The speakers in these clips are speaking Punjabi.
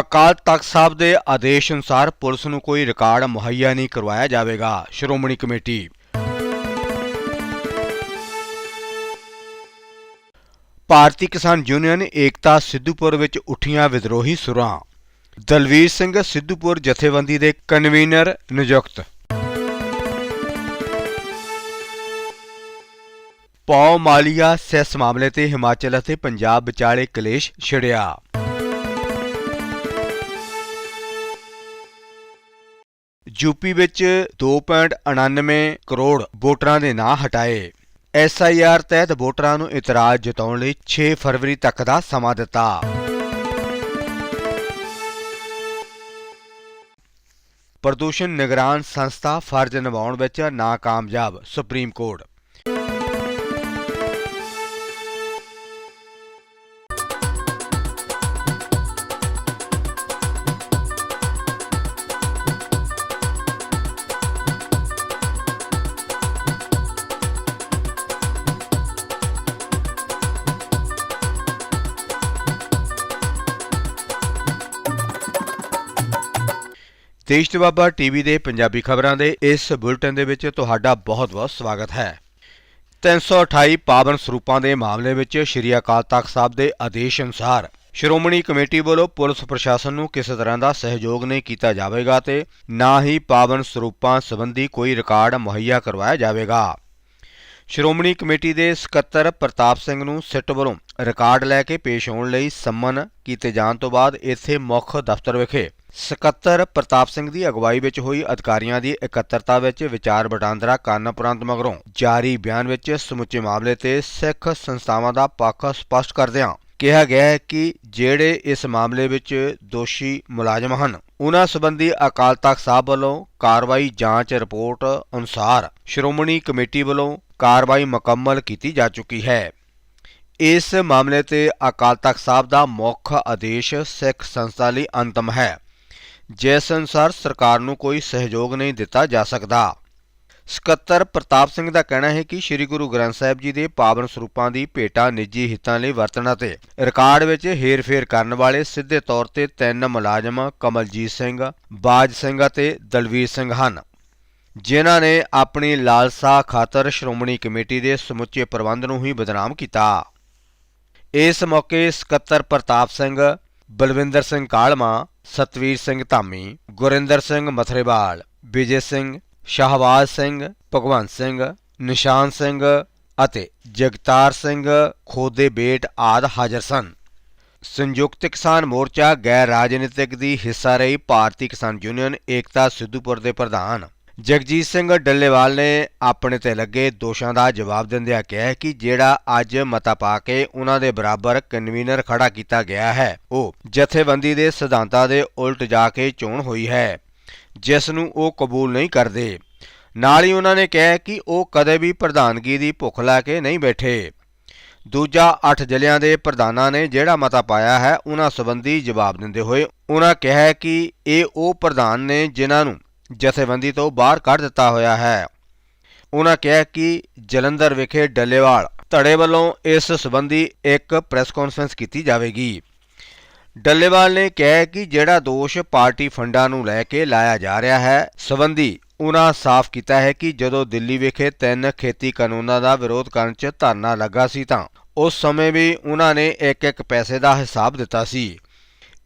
ਅਕਾਲ ਤਖਤ ਸਾਹਿਬ ਦੇ ਆਦੇਸ਼ ਅਨੁਸਾਰ ਪੁਲਿਸ ਨੂੰ ਕੋਈ ਰਿਕਾਰਡ ਮੁਹੱਈਆ ਨਹੀਂ ਕਰਵਾਇਆ ਜਾਵੇਗਾ। ਸ਼੍ਰੋਮਣੀ ਕਮੇਟੀ। ਭਾਰਤੀ ਕਿਸਾਨ ਯੂਨੀਅਨ ਏਕਤਾ ਸਿੱਧੂਪੁਰ ਵਿੱਚ ਉੱਠੀਆਂ ਵਿਦਰੋਹੀ ਸੁਰਾਂ। ਦਲਵੀਰ ਸਿੰਘ ਸਿੱਧੂਪੁਰ ਜਥੇਬੰਦੀ ਦੇ ਕਨਵੀਨਰ ਨਿਯੁਕਤ। ਪਾਉ ਮਾਲੀਆ ਸੈਸ ਮਾਮਲੇ ਤੇ ਹਿਮਾਚਲ ਅਤੇ ਪੰਜਾਬ ਵਿਚਾਲੇ ਕਲੇਸ਼ ਛਿੜਿਆ। ਯੂਪੀ ਵਿੱਚ 2.99 ਕਰੋੜ ਵੋਟਰਾਂ ਦੇ ਨਾਂ ਹਟਾਏ। ਐਸਆਈਆਰ ਤਹਿਤ ਵੋਟਰਾਂ ਨੂੰ ਇਤਰਾਜ਼ ਜਤਾਉਣ ਲਈ 6 ਫਰਵਰੀ ਤੱਕ ਦਾ ਸਮਾਂ ਦਿੱਤਾ। ਪ੍ਰਦੂਸ਼ਣ ਨਿਗਰਾਨ ਸੰਸਥਾ ਫਰਜ਼ ਨਿਭਾਉਣ ਵਿੱਚ ਨਾਕਾਮਯਾਬ ਸੁਪਰੀਮ ਕੋਰਟ। ਦੇਸ਼ ਤੋਂ ਬਾਬਾ ਟੀਵੀ ਦੇ ਪੰਜਾਬੀ ਖਬਰਾਂ ਦੇ ਇਸ ਬੁਲੇਟਿਨ ਦੇ ਵਿੱਚ ਤੁਹਾਡਾ ਬਹੁਤ-ਬਹੁਤ ਸਵਾਗਤ ਹੈ। 328 ਪਾਵਨ ਸਰੂਪਾਂ ਦੇ ਮਾਮਲੇ ਵਿੱਚ ਸ਼੍ਰੀ ਅਕਾਲ ਤਖਤ ਸਾਹਿਬ ਦੇ ਆਦੇਸ਼ ਅਨੁਸਾਰ ਸ਼੍ਰੋਮਣੀ ਕਮੇਟੀ ਵੱਲੋਂ ਪੁਲਿਸ ਪ੍ਰਸ਼ਾਸਨ ਨੂੰ ਕਿਸੇ ਤਰ੍ਹਾਂ ਦਾ ਸਹਿਯੋਗ ਨਹੀਂ ਕੀਤਾ ਜਾਵੇਗਾ ਤੇ ਨਾ ਹੀ ਪਾਵਨ ਸਰੂਪਾਂ ਸੰਬੰਧੀ ਕੋਈ ਰਿਕਾਰਡ ਮੁਹੱਈਆ ਕਰਵਾਇਆ ਜਾਵੇਗਾ। ਸ਼੍ਰੋਮਣੀ ਕਮੇਟੀ ਦੇ ਸਕੱਤਰ ਪ੍ਰਤਾਪ ਸਿੰਘ ਨੂੰ ਸਿੱਟ ਵੱਲੋਂ ਰਿਕਾਰਡ ਲੈ ਕੇ ਪੇਸ਼ ਹੋਣ ਲਈ ਸੰਮਨ ਕੀਤੇ ਜਾਣ ਤੋਂ ਬਾਅਦ ਇੱਥੇ ਮੁੱਖ ਦਫ਼ਤਰ ਵਿਖੇ ਸਕੱਤਰ ਪ੍ਰਤਾਪ ਸਿੰਘ ਦੀ ਅਗਵਾਈ ਵਿੱਚ ਹੋਈ ਅਧਿਕਾਰੀਆਂ ਦੀ ਇਕੱਤਰਤਾ ਵਿੱਚ ਵਿਚਾਰ ਵਟਾਂਦਰਾ ਕਰਨ ਉਪਰੰਤ ਮਗਰੋਂ ਜਾਰੀ ਬਿਆਨ ਵਿੱਚ ਸਮੁੱਚੇ ਮਾਮਲੇ ਤੇ ਸਿੱਖ ਸੰਸਥਾਵਾਂ ਦਾ ਪੱਖ ਸਪਸ਼ਟ ਕਰਦਿਆਂ ਕਿਹਾ ਗਿਆ ਹੈ ਕਿ ਜਿਹੜੇ ਇਸ ਮਾਮਲੇ ਵਿੱਚ ਦੋਸ਼ੀ ਮੁਲਾਜ਼ਮ ਹਨ, ਉਹਨਾਂ ਸੰਬੰਧੀ ਅਕਾਲ ਤਖਤ ਸਾਹਿਬ ਵੱਲੋਂ ਕਾਰਵਾਈ ਜਾਂਚ ਰਿਪੋਰਟ ਅਨੁਸਾਰ ਸ਼੍ਰੋਮਣੀ ਕਮੇਟੀ ਵੱਲੋਂ ਕਾਰਵਾਈ ਮੁਕੰਮਲ ਕੀਤੀ ਜਾ ਚੁੱਕੀ ਹੈ। ਇਸ ਮਾਮਲੇ ਤੇ ਅਕਾਲ ਤਖਤ ਸਾਹਿਬ ਦਾ ਮੁੱਖ ਆਦੇਸ਼ ਸਿੱਖ ਸੰਸਥਾ ਲਈ ਅੰਤਮ ਹੈ। ਜਿਸ ਅਨੁਸਾਰ ਸਰਕਾਰ ਨੂੰ ਕੋਈ ਸਹਿਯੋਗ ਨਹੀਂ ਦਿੱਤਾ ਜਾ ਸਕਦਾ। ਸਕੱਤਰ ਪ੍ਰਤਾਪ ਸਿੰਘ ਦਾ ਕਹਿਣਾ ਹੈ ਕਿ ਸ੍ਰੀ ਗੁਰੂ ਗ੍ਰੰਥ ਸਾਹਿਬ ਜੀ ਦੇ ਪਾਵਨ ਸਰੂਪਾਂ ਦੀ ਭੇਟਾ ਨਿੱਜੀ ਹਿੱਤਾਂ ਲਈ ਵਰਤਣ ਅਤੇ ਰਿਕਾਰਡ ਵਿੱਚ ਹੇਰ-ਫੇਰ ਕਰਨ ਵਾਲੇ ਸਿੱਧੇ ਤੌਰ ਤੇ ਤਿੰਨ ਮੁਲਾਜ਼ਮ ਕਮਲਜੀਤ ਸਿੰਘ, ਬਾਜ ਸਿੰਘ ਅਤੇ ਦਲਵੀਰ ਸਿੰਘ ਹਨ, ਜਿਨ੍ਹਾਂ ਨੇ ਆਪਣੀ ਲਾਲਸਾ ਖਾਤਰ ਸ਼੍ਰੋਮਣੀ ਕਮੇਟੀ ਦੇ ਸਮੁੱਚੇ ਪ੍ਰਬੰਧ ਨੂੰ ਹੀ ਬਦਨਾਮ ਕੀਤਾ। ਇਸ ਮੌਕੇ ਸਕੱਤਰ ਪ੍ਰਤਾਪ ਸਿੰਘ, ਬਲਵਿੰਦਰ ਸਿੰਘ ਕਾਲਮਾ ਸਤਵੀਰ ਸਿੰਘ ਧਾਮੀ, ਗੁਰਿੰਦਰ ਸਿੰਘ ਮਥਰੇਵਾਲ, ਵਿਜੇ ਸਿੰਘ, ਸ਼ਹਬਾਜ਼ ਸਿੰਘ, ਭਗਵੰਤ ਸਿੰਘ, ਨਿਸ਼ਾਨ ਸਿੰਘ ਅਤੇ ਜਗਤਾਰ ਸਿੰਘ ਖੋਦੇ ਬੇਟ ਆਦ ਹਾਜ਼ਰ ਸਨ। ਸੰਯੁਕਤ ਕਿਸਾਨ ਮੋਰਚਾ ਗੈਰ ਰਾਜਨੀਤਿਕ ਦੀ ਹਿੱਸਾ ਰਹੀ ਭਾਰਤੀ ਕਿਸਾਨ ਯੂਨੀਅਨ ਏਕਤਾ ਸਿੱਧੂਪੁਰ ਦੇ ਪ੍ਰਧਾਨ ਜਗਜੀਤ ਸਿੰਘ ਡੱਲੇਵਾਲ ਨੇ ਆਪਣੇ ਤੇ ਲੱਗੇ ਦੋਸ਼ਾਂ ਦਾ ਜਵਾਬ ਦਿੰਦਿਆਂ ਕਿਹਾ ਕਿ ਜਿਹੜਾ ਅੱਜ ਮਤਾ ਪਾ ਕੇ ਉਹਨਾਂ ਦੇ ਬਰਾਬਰ ਕਨਵੀਨਰ ਖੜਾ ਕੀਤਾ ਗਿਆ ਹੈ, ਉਹ ਜਥੇਬੰਦੀ ਦੇ ਸਿਧਾਂਤਾਂ ਦੇ ਉਲਟ ਜਾ ਕੇ ਚੋਣ ਹੋਈ ਹੈ, ਜਿਸ ਨੂੰ ਉਹ ਕਬੂਲ ਨਹੀਂ ਕਰਦੇ। ਨਾਲ ਹੀ ਉਹਨਾਂ ਨੇ ਕਿਹਾ ਕਿ ਉਹ ਕਦੇ ਵੀ ਪ੍ਰਧਾਨਗੀ ਦੀ ਭੁੱਖ ਲਾ ਕੇ ਨਹੀਂ ਬੈਠੇ। ਦੂਜਾ 8 ਜ਼ਿਲ੍ਹਿਆਂ ਦੇ ਪ੍ਰਧਾਨਾਂ ਨੇ ਜਿਹੜਾ ਮਤਾ ਪਾਇਆ ਹੈ, ਉਹਨਾਂ ਸੰਬੰਧੀ ਜਵਾਬ ਦਿੰਦੇ ਹੋਏ ਉਹਨਾਂ ਕਿਹਾ ਕਿ ਇਹ ਉਹ ਪ੍ਰਧਾਨ ਨੇ ਜਿਨ੍ਹਾਂ ਨੂੰ ਜਥੇਬੰਦੀ ਤੋਂ ਬਾਹਰ ਕੱਢ ਦਿੱਤਾ ਹੋਇਆ ਹੈ। ਉਹਨਾਂ ਕਿਹਾ ਕਿ ਜਲੰਧਰ ਵਿਖੇ ਡੱਲੇਵਾਲ ਧੜੇ ਵੱਲੋਂ ਇਸ ਸੰਬੰਧੀ ਇੱਕ ਪ੍ਰੈਸ ਕਾਨਫਰੰਸ ਕੀਤੀ ਜਾਵੇਗੀ। ਡੱਲੇਵਾਲ ਨੇ ਕਿਹਾ ਕਿ ਜਿਹੜਾ ਦੋਸ਼ ਪਾਰਟੀ ਫੰਡਾਂ ਨੂੰ ਲੈ ਕੇ ਲਾਇਆ ਜਾ ਰਿਹਾ ਹੈ, ਸੰਬੰਧੀ ਉਹਨਾਂ ਸਾਫ਼ ਕੀਤਾ ਹੈ ਕਿ ਜਦੋਂ ਦਿੱਲੀ ਵਿਖੇ ਤਿੰਨ ਖੇਤੀ ਕਾਨੂੰਨਾਂ ਦਾ ਵਿਰੋਧ ਕਰਨ 'ਚ ਧਰਨਾ ਲੱਗਾ ਸੀ ਤਾਂ ਉਸ ਸਮੇਂ ਵੀ ਉਹਨਾਂ ਨੇ ਇੱਕ ਇੱਕ ਪੈਸੇ ਦਾ ਹਿਸਾਬ ਦਿੱਤਾ ਸੀ।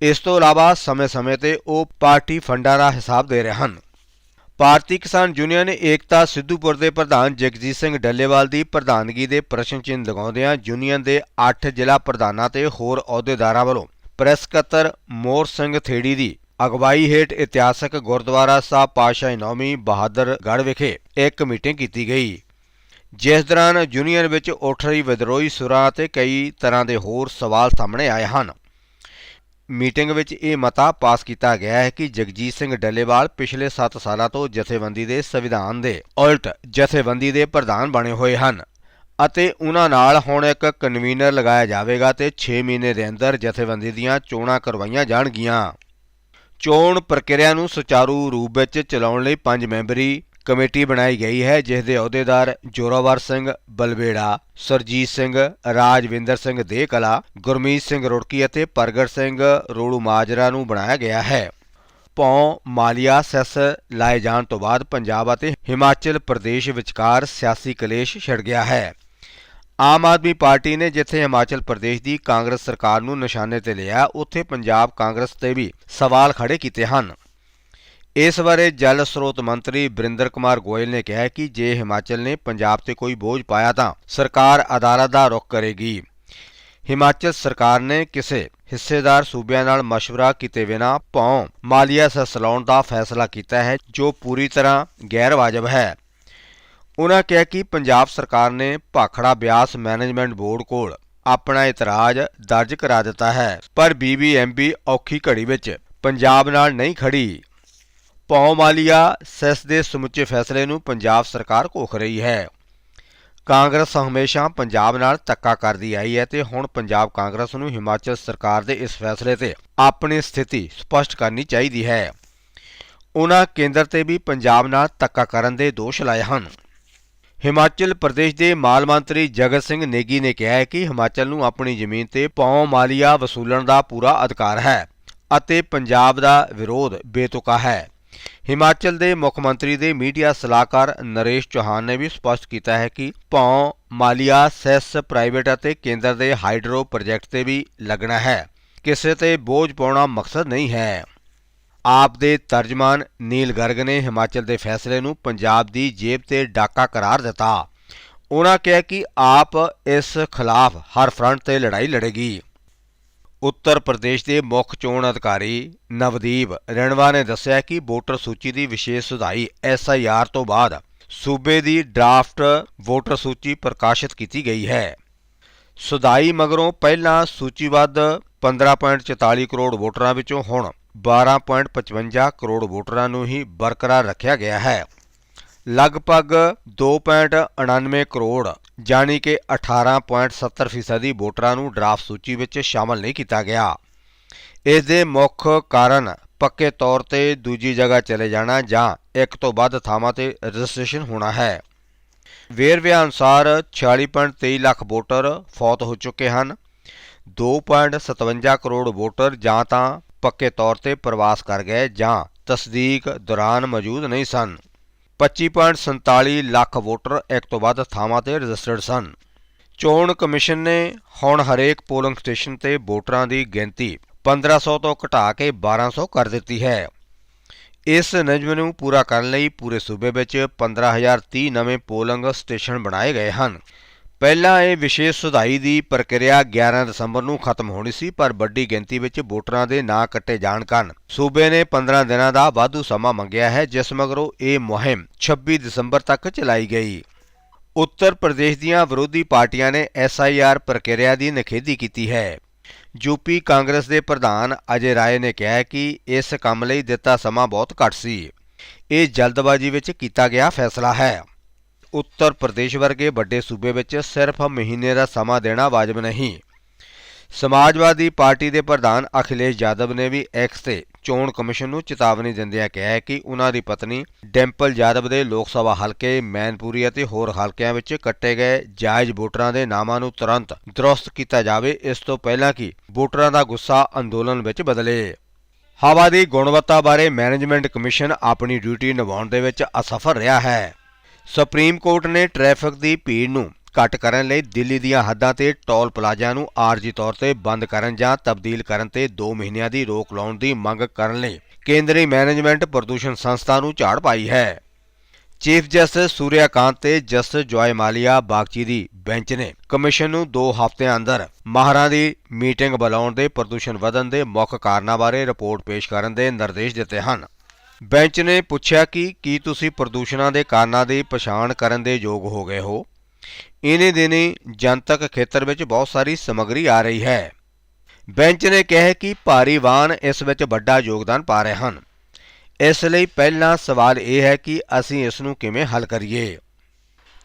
ਇਸ ਤੋਂ ਇਲਾਵਾ ਸਮੇਂ-ਸਮੇਂ ਤੇ ਉਹ ਪਾਰਟੀ ਫੰਡਾਂ ਦਾ ਹਿਸਾਬ ਦੇ ਰਹੇ ਹਨ। ਭਾਰਤੀ ਕਿਸਾਨ ਯੂਨੀਅਨ ਏਕਤਾ ਸਿੱਧੂਪੁਰ ਦੇ ਪ੍ਰਧਾਨ ਜਗਜੀਤ ਸਿੰਘ ਡੱਲੇਵਾਲ ਦੀ ਪ੍ਰਧਾਨਗੀ ਦੇ ਪ੍ਰਸ਼ਨ ਚਿੰਨ੍ਹ ਲਗਾਉਂਦਿਆਂ ਯੂਨੀਅਨ ਦੇ 8 ਜ਼ਿਲ੍ਹਾ ਪ੍ਰਧਾਨਾਂ ਤੇ ਹੋਰ ਅਹੁਦੇਦਾਰਾਂ ਵੱਲੋਂ ਪ੍ਰੈਸ ਸਕੱਤਰ ਮੋਰ ਸਿੰਘ ਥੇੜੀ ਦੀ ਅਗਵਾਈ ਹੇਠ ਇਤਿਹਾਸਕ ਗੁਰਦੁਆਰਾ ਸਾਹਿਬ ਪਾਤਸ਼ਾਹੀ ਨੌਮੀ ਬਹਾਦਰਗੜ੍ਹ ਵਿਖੇ ਇੱਕ ਮੀਟਿੰਗ ਕੀਤੀ ਗਈ। ਜਿਸ ਦੌਰਾਨ ਯੂਨੀਅਨ ਵਿੱਚ ਉੱਠ ਰਹੀ ਵਿਦਰੋਹੀ ਸੁਰਾਂ ਅਤੇ ਕਈ ਤਰ੍ਹਾਂ ਦੇ ਹੋਰ ਸਵਾਲ ਸਾਹਮਣੇ ਆਏ ਹਨ। ਮੀਟਿੰਗ ਵਿੱਚ ਇਹ ਮਤਾ ਪਾਸ ਕੀਤਾ ਗਿਆ ਹੈ ਕਿ ਜਗਜੀਤ ਸਿੰਘ ਡੱਲੇਵਾਲ ਪਿਛਲੇ 7 ਸਾਲਾਂ ਤੋਂ ਜਥੇਬੰਦੀ ਦੇ ਸੰਵਿਧਾਨ ਦੇ ਉਲਟ ਜਥੇਬੰਦੀ ਦੇ ਪ੍ਰਧਾਨ ਬਣੇ ਹੋਏ ਹਨ ਅਤੇ ਉਹਨਾਂ ਨਾਲ ਹੁਣ ਇੱਕ ਕਨਵੀਨਰ ਲਗਾਇਆ ਜਾਵੇਗਾ ਤੇ 6 ਮਹੀਨੇ ਦੇ ਅੰਦਰ ਜਥੇਬੰਦੀ ਦੀਆਂ ਚੋਣਾਂ ਕਰਵਾਈਆਂ ਜਾਣਗੀਆਂ। ਚੋਣ ਪ੍ਰਕਿਰਿਆ ਨੂੰ ਸੁਚਾਰੂ ਰੂਪ ਵਿੱਚ ਚਲਾਉਣ ਲਈ ਪੰਜ ਮੈਂਬਰੀ ਕਮੇਟੀ ਬਣਾਈ ਗਈ ਹੈ, ਜਿਸ ਦੇ ਅਹੁਦੇਦਾਰ ਜੋਰਾਵਰ ਸਿੰਘ ਬਲਬੇੜਾ ਸਰਜੀਤ ਸਿੰਘ ਰਾਜਵਿੰਦਰ ਸਿੰਘ ਦੇਕਲਾ, ਗੁਰਮੀਤ ਸਿੰਘ ਰੁੜਕੀ ਅਤੇ ਪ੍ਰਗਟ ਸਿੰਘ ਰੋੜੂ ਮਾਜਰਾ ਨੂੰ ਬਣਾਇਆ ਗਿਆ ਹੈ। ਪੌ ਮਾਲੀਆ ਸੈਸ ਲਾਏ ਜਾਣ ਤੋਂ ਬਾਅਦ ਪੰਜਾਬ ਅਤੇ ਹਿਮਾਚਲ ਪ੍ਰਦੇਸ਼ ਵਿਚਕਾਰ ਸਿਆਸੀ ਕਲੇਸ਼ ਛਿੜ ਗਿਆ ਹੈ। ਆਮ ਆਦਮੀ ਪਾਰਟੀ ਨੇ ਜਿੱਥੇ ਹਿਮਾਚਲ ਪ੍ਰਦੇਸ਼ ਦੀ ਕਾਂਗਰਸ ਸਰਕਾਰ ਨੂੰ ਨਿਸ਼ਾਨੇ ਤੇ ਲਿਆ, ਉੱਥੇ ਪੰਜਾਬ ਕਾਂਗਰਸ ਤੇ ਵੀ ਸਵਾਲ ਖੜੇ ਕੀਤੇ ਹਨ। ਇਸ ਬਾਰੇ ਜਲ ਸਰੋਤ ਮੰਤਰੀ ਬਰਿੰਦਰ ਕੁਮਾਰ ਗੋਇਲ ਨੇ ਕਿਹਾ ਕਿ ਜੇ ਹਿਮਾਚਲ ਨੇ ਪੰਜਾਬ ਤੇ ਕੋਈ ਬੋਝ ਪਾਇਆ ਤਾਂ ਸਰਕਾਰ ਅਦਾਲਤ ਦਾ ਰੁਖ ਕਰੇਗੀ ਹਿਮਾਚਲ ਸਰਕਾਰ ਨੇ ਕਿਸੇ ਹਿੱਸੇਦਾਰ ਸੂਬਿਆਂ ਨਾਲ مشورہ ਕੀਤੇ ਬਿਨਾਂ ਭੌਂ ਮਾਲੀਆ ਸੈਸ ਲਾਉਣ ਦਾ ਫੈਸਲਾ ਕੀਤਾ ਹੈ ਜੋ ਪੂਰੀ ਤਰ੍ਹਾਂ ਗੈਰ ਵਾਜਬ ਹੈ ਉਨ੍ਹਾਂ ਕਿਹਾ ਕਿ ਪੰਜਾਬ ਸਰਕਾਰ ਨੇ ਭਾਖੜਾ ਬਿਆਸ ਮੈਨੇਜਮੈਂਟ ਬੋਰਡ ਕੋਲ ਆਪਣਾ ਇਤਰਾਜ਼ ਦਰਜ ਕਰਾ ਦਿੱਤਾ ਹੈ ਪਰ ਬੀਬੀਐਮਬੀ ਔਖੀ ਘੜੀ ਵਿੱਚ ਪੰਜਾਬ ਨਾਲ ਨਹੀਂ ਖੜੀ ਭੌਂ ਮਾਲੀਆ ਸੈਸ ਦੇ ਸਮੁੱਚੇ ਫੈਸਲੇ ਨੂੰ ਪੰਜਾਬ ਸਰਕਾਰ ਘੋਖ ਰਹੀ ਹੈ। ਕਾਂਗਰਸ ਹਮੇਸ਼ਾ ਪੰਜਾਬ ਨਾਲ ਧੱਕਾ ਕਰਦੀ ਆਈ ਹੈ ਤੇ ਹੁਣ ਪੰਜਾਬ ਕਾਂਗਰਸ ਨੂੰ ਹਿਮਾਚਲ ਸਰਕਾਰ ਦੇ ਇਸ ਫੈਸਲੇ ਤੇ ਆਪਣੀ ਸਥਿਤੀ ਸਪਸ਼ਟ ਕਰਨੀ ਚਾਹੀਦੀ ਹੈ। ਉਹਨਾਂ ਕੇਂਦਰ ਤੇ ਵੀ ਪੰਜਾਬ ਨਾਲ ਧੱਕਾ ਕਰਨ ਦੇ ਦੋਸ਼ ਲਾਏ ਹਨ। ਹਿਮਾਚਲ ਪ੍ਰਦੇਸ਼ ਦੇ ਮਾਲ ਮੰਤਰੀ ਜਗਤ ਸਿੰਘ ਨੇਗੀ ਨੇ ਕਿਹਾ ਹੈ ਕਿ ਹਿਮਾਚਲ ਨੂੰ ਆਪਣੀ ਜ਼ਮੀਨ ਤੇ ਪੌਂ ਮਾਲੀਆ ਵਸੂਲਣ ਦਾ ਪੂਰਾ ਅਧਿਕਾਰ ਹੈ ਅਤੇ ਪੰਜਾਬ ਦਾ ਵਿਰੋਧ ਬੇਤੁਕਾ ਹੈ। ਹਿਮਾਚਲ ਦੇ ਮੁੱਖ ਮੰਤਰੀ ਦੇ ਮੀਡੀਆ ਸਲਾਹਕਾਰ ਨਰੇਸ਼ ਚੌਹਾਨ ਨੇ ਵੀ ਸਪਸ਼ਟ ਕੀਤਾ ਹੈ ਕਿ ਭੌਂ, ਮਾਲੀਆ, ਸੈਸ ਪ੍ਰਾਈਵੇਟ ਅਤੇ ਕੇਂਦਰ ਦੇ ਹਾਈਡਰੋ ਪ੍ਰੋਜੈਕਟ ਤੇ ਵੀ ਲੱਗਣਾ ਹੈ। ਕਿਸੇ ਤੇ ਬੋਝ ਪਾਉਣਾ ਮਕਸਦ ਨਹੀਂ ਹੈ। ਆਪ ਦੇ ਤਰਜਮਾਨ ਨੀਲ ਗਰਗ ਨੇ ਹਿਮਾਚਲ ਦੇ ਫੈਸਲੇ ਨੂੰ ਪੰਜਾਬ ਦੀ ਜੇਬ ਤੇ ਡਾਕਾ ਕਰਾਰ ਦਿੱਤਾ। ਉਹਨਾਂ ਕਿਹਾ ਕਿ ਆਪ ਇਸ ਖਿਲਾਫ ਹਰ ਫਰੰਟ ਤੇ ਲੜਾਈ ਲੜੇਗੀ। ਉੱਤਰ ਪ੍ਰਦੇਸ਼ ਦੇ ਮੁੱਖ ਚੋਣ ਅਧਿਕਾਰੀ ਨਵਦੀਪ ਰਣਵਾ ਨੇ ਦੱਸਿਆ ਕਿ ਵੋਟਰ ਸੂਚੀ ਦੀ ਵਿਸ਼ੇਸ਼ ਸੁਧਾਈ ਐਸਆਈਆਰ ਤੋਂ ਬਾਅਦ ਸੂਬੇ ਦੀ ਡਰਾਫਟ ਵੋਟਰ ਸੂਚੀ ਪ੍ਰਕਾਸ਼ਿਤ ਕੀਤੀ ਗਈ ਹੈ। ਸੁਧਾਈ ਮਗਰੋਂ ਪਹਿਲਾਂ ਸੂਚੀਬੱਧ 15.44 ਕਰੋੜ ਵੋਟਰਾਂ ਵਿੱਚੋਂ ਹੁਣ 12.55 ਕਰੋੜ ਵੋਟਰਾਂ ਨੂੰ ਹੀ ਬਰਕਰਾਰ ਰੱਖਿਆ ਗਿਆ ਹੈ। ਲਗਭਗ 2.99 ਕਰੋੜ ਜਾਨੀ ਕਿ 18.70 ਫੀਸਦੀ ਵੋਟਰਾਂ ਨੂੰ ਡਰਾਫਟ ਸੂਚੀ ਵਿੱਚ ਸ਼ਾਮਲ ਨਹੀਂ ਕੀਤਾ ਗਿਆ। ਇਸ ਦੇ ਮੁੱਖ ਕਾਰਨ ਪੱਕੇ ਤੌਰ ਤੇ ਦੂਜੀ ਜਗ੍ਹਾ ਚਲੇ ਜਾਣਾ ਜਾਂ ਇੱਕ ਤੋਂ ਵੱਧ ਥਾਵਾਂ ਤੇ ਰਜਿਸਟ੍ਰੇਸ਼ਨ ਹੋਣਾ ਹੈ। ਵੇਰਵਿਆਂ ਅਨੁਸਾਰ 46.23 ਲੱਖ ਵੋਟਰ ਫੌਤ ਹੋ ਚੁੱਕੇ ਹਨ। 2.57 ਕਰੋੜ ਵੋਟਰ ਜਾਂ ਤਾਂ ਪੱਕੇ ਤੌਰ ਤੇ ਪ੍ਰਵਾਸ ਕਰ ਗਏ ਜਾਂ ਤਸਦੀਕ ਦੌਰਾਨ ਮੌਜੂਦ ਨਹੀਂ ਸਨ। 25.47 ਲੱਖ ਵੋਟਰ ਇੱਕ ਤੋਂ ਵੱਧ ਥਾਵਾਂ ਤੇ ਰਜਿਸਟਰਡ ਸਨ। ਚੋਣ ਕਮਿਸ਼ਨ ਨੇ ਹੁਣ ਹਰੇਕ ਪੋਲਿੰਗ ਸਟੇਸ਼ਨ ਤੇ ਵੋਟਰਾਂ ਦੀ ਗਿਣਤੀ 1500 ਤੋਂ ਘਟਾ ਕੇ 1200 ਕਰ ਦਿੱਤੀ ਹੈ। ਇਸ ਨਿਯਮ ਨੂੰ ਪੂਰਾ ਕਰਨ ਲਈ ਪੂਰੇ ਸੂਬੇ ਵਿੱਚ 15030 ਨਵੇਂ ਪੋਲਿੰਗ ਸਟੇਸ਼ਨ ਬਣਾਏ ਗਏ ਹਨ। ਪਹਿਲਾਂ ਇਹ ਵਿਸ਼ੇਸ਼ ਸੁਧਾਈ ਦੀ ਪ੍ਰਕਿਰਿਆ 11 ਦਸੰਬਰ ਨੂੰ ਖਤਮ ਹੋਣੀ ਸੀ, ਪਰ ਵੱਡੀ ਗਿਣਤੀ ਵਿੱਚ ਵੋਟਰਾਂ ਦੇ ਨਾਂ ਕੱਟੇ ਜਾਣ ਕਾਰਨ। ਸੂਬੇ ਨੇ 15 ਦਿਨਾਂ ਦਾ ਵਾਧੂ ਸਮਾਂ ਮੰਗਿਆ ਹੈ, ਜਿਸ ਮਗਰੋਂ ਇਹ ਮੁਹਿੰਮ 26 ਦਸੰਬਰ ਤੱਕ ਚਲਾਈ ਗਈ। ਉੱਤਰ ਪ੍ਰਦੇਸ਼ ਦੀਆਂ ਵਿਰੋਧੀ ਪਾਰਟੀਆਂ ਨੇ ਐਸਆਈਆਰ ਪ੍ਰਕਿਰਿਆ ਦੀ ਨਿਖੇਧੀ ਕੀਤੀ ਹੈ। ਯੂਪੀ ਕਾਂਗਰਸ ਦੇ ਪ੍ਰਧਾਨ ਅਜੇ ਰਾਏ ਨੇ ਕਿਹਾ ਕਿ ਇਸ ਕੰਮ ਲਈ ਦਿੱਤਾ ਸਮਾਂ ਬਹੁਤ ਘੱਟ ਸੀ। ਇਹ ਜਲਦਬਾਜ਼ੀ ਵਿੱਚ ਕੀਤਾ ਗਿਆ ਫੈਸਲਾ ਹੈ। ਉੱਤਰ ਪ੍ਰਦੇਸ਼ ਵਰਗੇ ਵੱਡੇ ਸੂਬੇ ਵਿੱਚ ਸਿਰਫ ਮਹੀਨੇ ਦਾ ਸਮਾਂ ਦੇਣਾ ਵਾਜਬ ਨਹੀਂ। ਸਮਾਜਵਾਦੀ ਪਾਰਟੀ ਦੇ ਪ੍ਰਧਾਨ ਅਖਿਲੇਸ਼ ਯਾਦਵ ਨੇ ਵੀ ਐਕਸ ਤੇ ਚੋਣ ਕਮਿਸ਼ਨ ਨੂੰ ਚੇਤਾਵਨੀ ਦਿੰਦਿਆਂ ਕਿਹਾ ਕਿ ਉਹਨਾਂ ਦੀ ਪਤਨੀ ਡੈਂਪਲ ਯਾਦਵ ਦੇ ਲੋਕ ਸਭਾ ਹਲਕੇ ਮੈਨਪੁਰੀ ਅਤੇ ਹੋਰ ਹਲਕਿਆਂ ਵਿੱਚ ਕੱਟੇ ਗਏ ਜਾਇਜ਼ ਵੋਟਰਾਂ ਦੇ ਨਾਮਾਂ ਨੂੰ ਤੁਰੰਤ ਦਰੁਸਤ ਕੀਤਾ ਜਾਵੇ, ਇਸ ਤੋਂ ਪਹਿਲਾਂ ਕਿ ਵੋਟਰਾਂ ਦਾ ਗੁੱਸਾ ਅੰਦੋਲਨ ਵਿੱਚ ਬਦਲੇ। ਹਵਾ ਦੀ ਗੁਣਵੱਤਾ ਬਾਰੇ ਮੈਨੇਜਮੈਂਟ ਕਮਿਸ਼ਨ ਆਪਣੀ ਡਿਊਟੀ ਨਿਭਾਉਣ ਦੇ ਵਿੱਚ ਅਸਫਲ ਰਿਹਾ ਹੈ। ਸੁਪਰੀਮ ਕੋਰਟ ਨੇ ਟ੍ਰੈਫਿਕ ਦੀ ਭੀੜ ਨੂੰ ਘੱਟ ਕਰਨ ਲਈ ਦਿੱਲੀ ਦੀਆਂ ਹੱਦਾਂ ਤੇ ਟੋਲ ਪਲਾਜ਼ਾ ਨੂੰ ਆਰਜੀ ਤੌਰ ਤੇ ਬੰਦ ਕਰਨ ਜਾਂ ਤਬਦੀਲ ਕਰਨ ਤੇ 2 ਮਹੀਨਿਆਂ ਦੀ ਰੋਕ ਲਾਉਣ ਦੀ ਮੰਗ ਕਰਨ ਲਈ ਕੇਂਦਰੀ ਮੈਨੇਜਮੈਂਟ ਪ੍ਰਦੂਸ਼ਣ ਸੰਸਥਾ ਨੂੰ ਝਾੜ ਪਾਈ ਹੈ। ਚੀਫ ਜਸਟਿਸ ਸੂਰਿਆਕਾਂਤ ਤੇ ਜਸਟਿਸ ਜੋਏ ਮਾਲੀਆ ਬਾਗਚੀ ਦੀ ਬੈਂਚ ਨੇ ਕਮਿਸ਼ਨ ਨੂੰ 2 ਹਫ਼ਤਿਆਂ ਅੰਦਰ ਮਾਹਰਾਂ ਦੀ ਮੀਟਿੰਗ ਬੁਲਾਉਣ ਦੇ ਪ੍ਰਦੂਸ਼ਣ ਵਧਣ ਦੇ ਮੁੱਖ ਕਾਰਨਾਂ ਬਾਰੇ ਰਿਪੋਰਟ ਪੇਸ਼ ਕਰਨ ਦੇ ਨਿਰਦੇਸ਼ ਦਿੱਤੇ ਹਨ। ਬੈਂਚ ਨੇ ਪੁੱਛਿਆ ਕਿ ਕੀ ਤੁਸੀਂ ਪ੍ਰਦੂਸ਼ਣਾਂ ਦੇ ਕਾਰਨਾਂ ਦੀ ਪਛਾਣ ਕਰਨ ਦੇ ਯੋਗ ਹੋ ਗਏ ਹੋ? ਇਨੇ ਦਿਨੀ ਜਨਤਕ ਖੇਤਰ ਵਿੱਚ ਬਹੁਤ ਸਾਰੀ ਸਮੱਗਰੀ ਆ ਰਹੀ ਹੈ। ਬੈਂਚ ਨੇ ਕਿਹਾ ਕਿ ਭਾਰੀ ਵਾਹਨ ਇਸ ਵਿੱਚ ਵੱਡਾ ਯੋਗਦਾਨ ਪਾ ਰਹੇ ਹਨ। ਇਸ ਲਈ ਪਹਿਲਾ ਸਵਾਲ ਇਹ ਹੈ ਕਿ ਅਸੀਂ ਇਸ ਨੂੰ ਕਿਵੇਂ ਹੱਲ ਕਰੀਏ?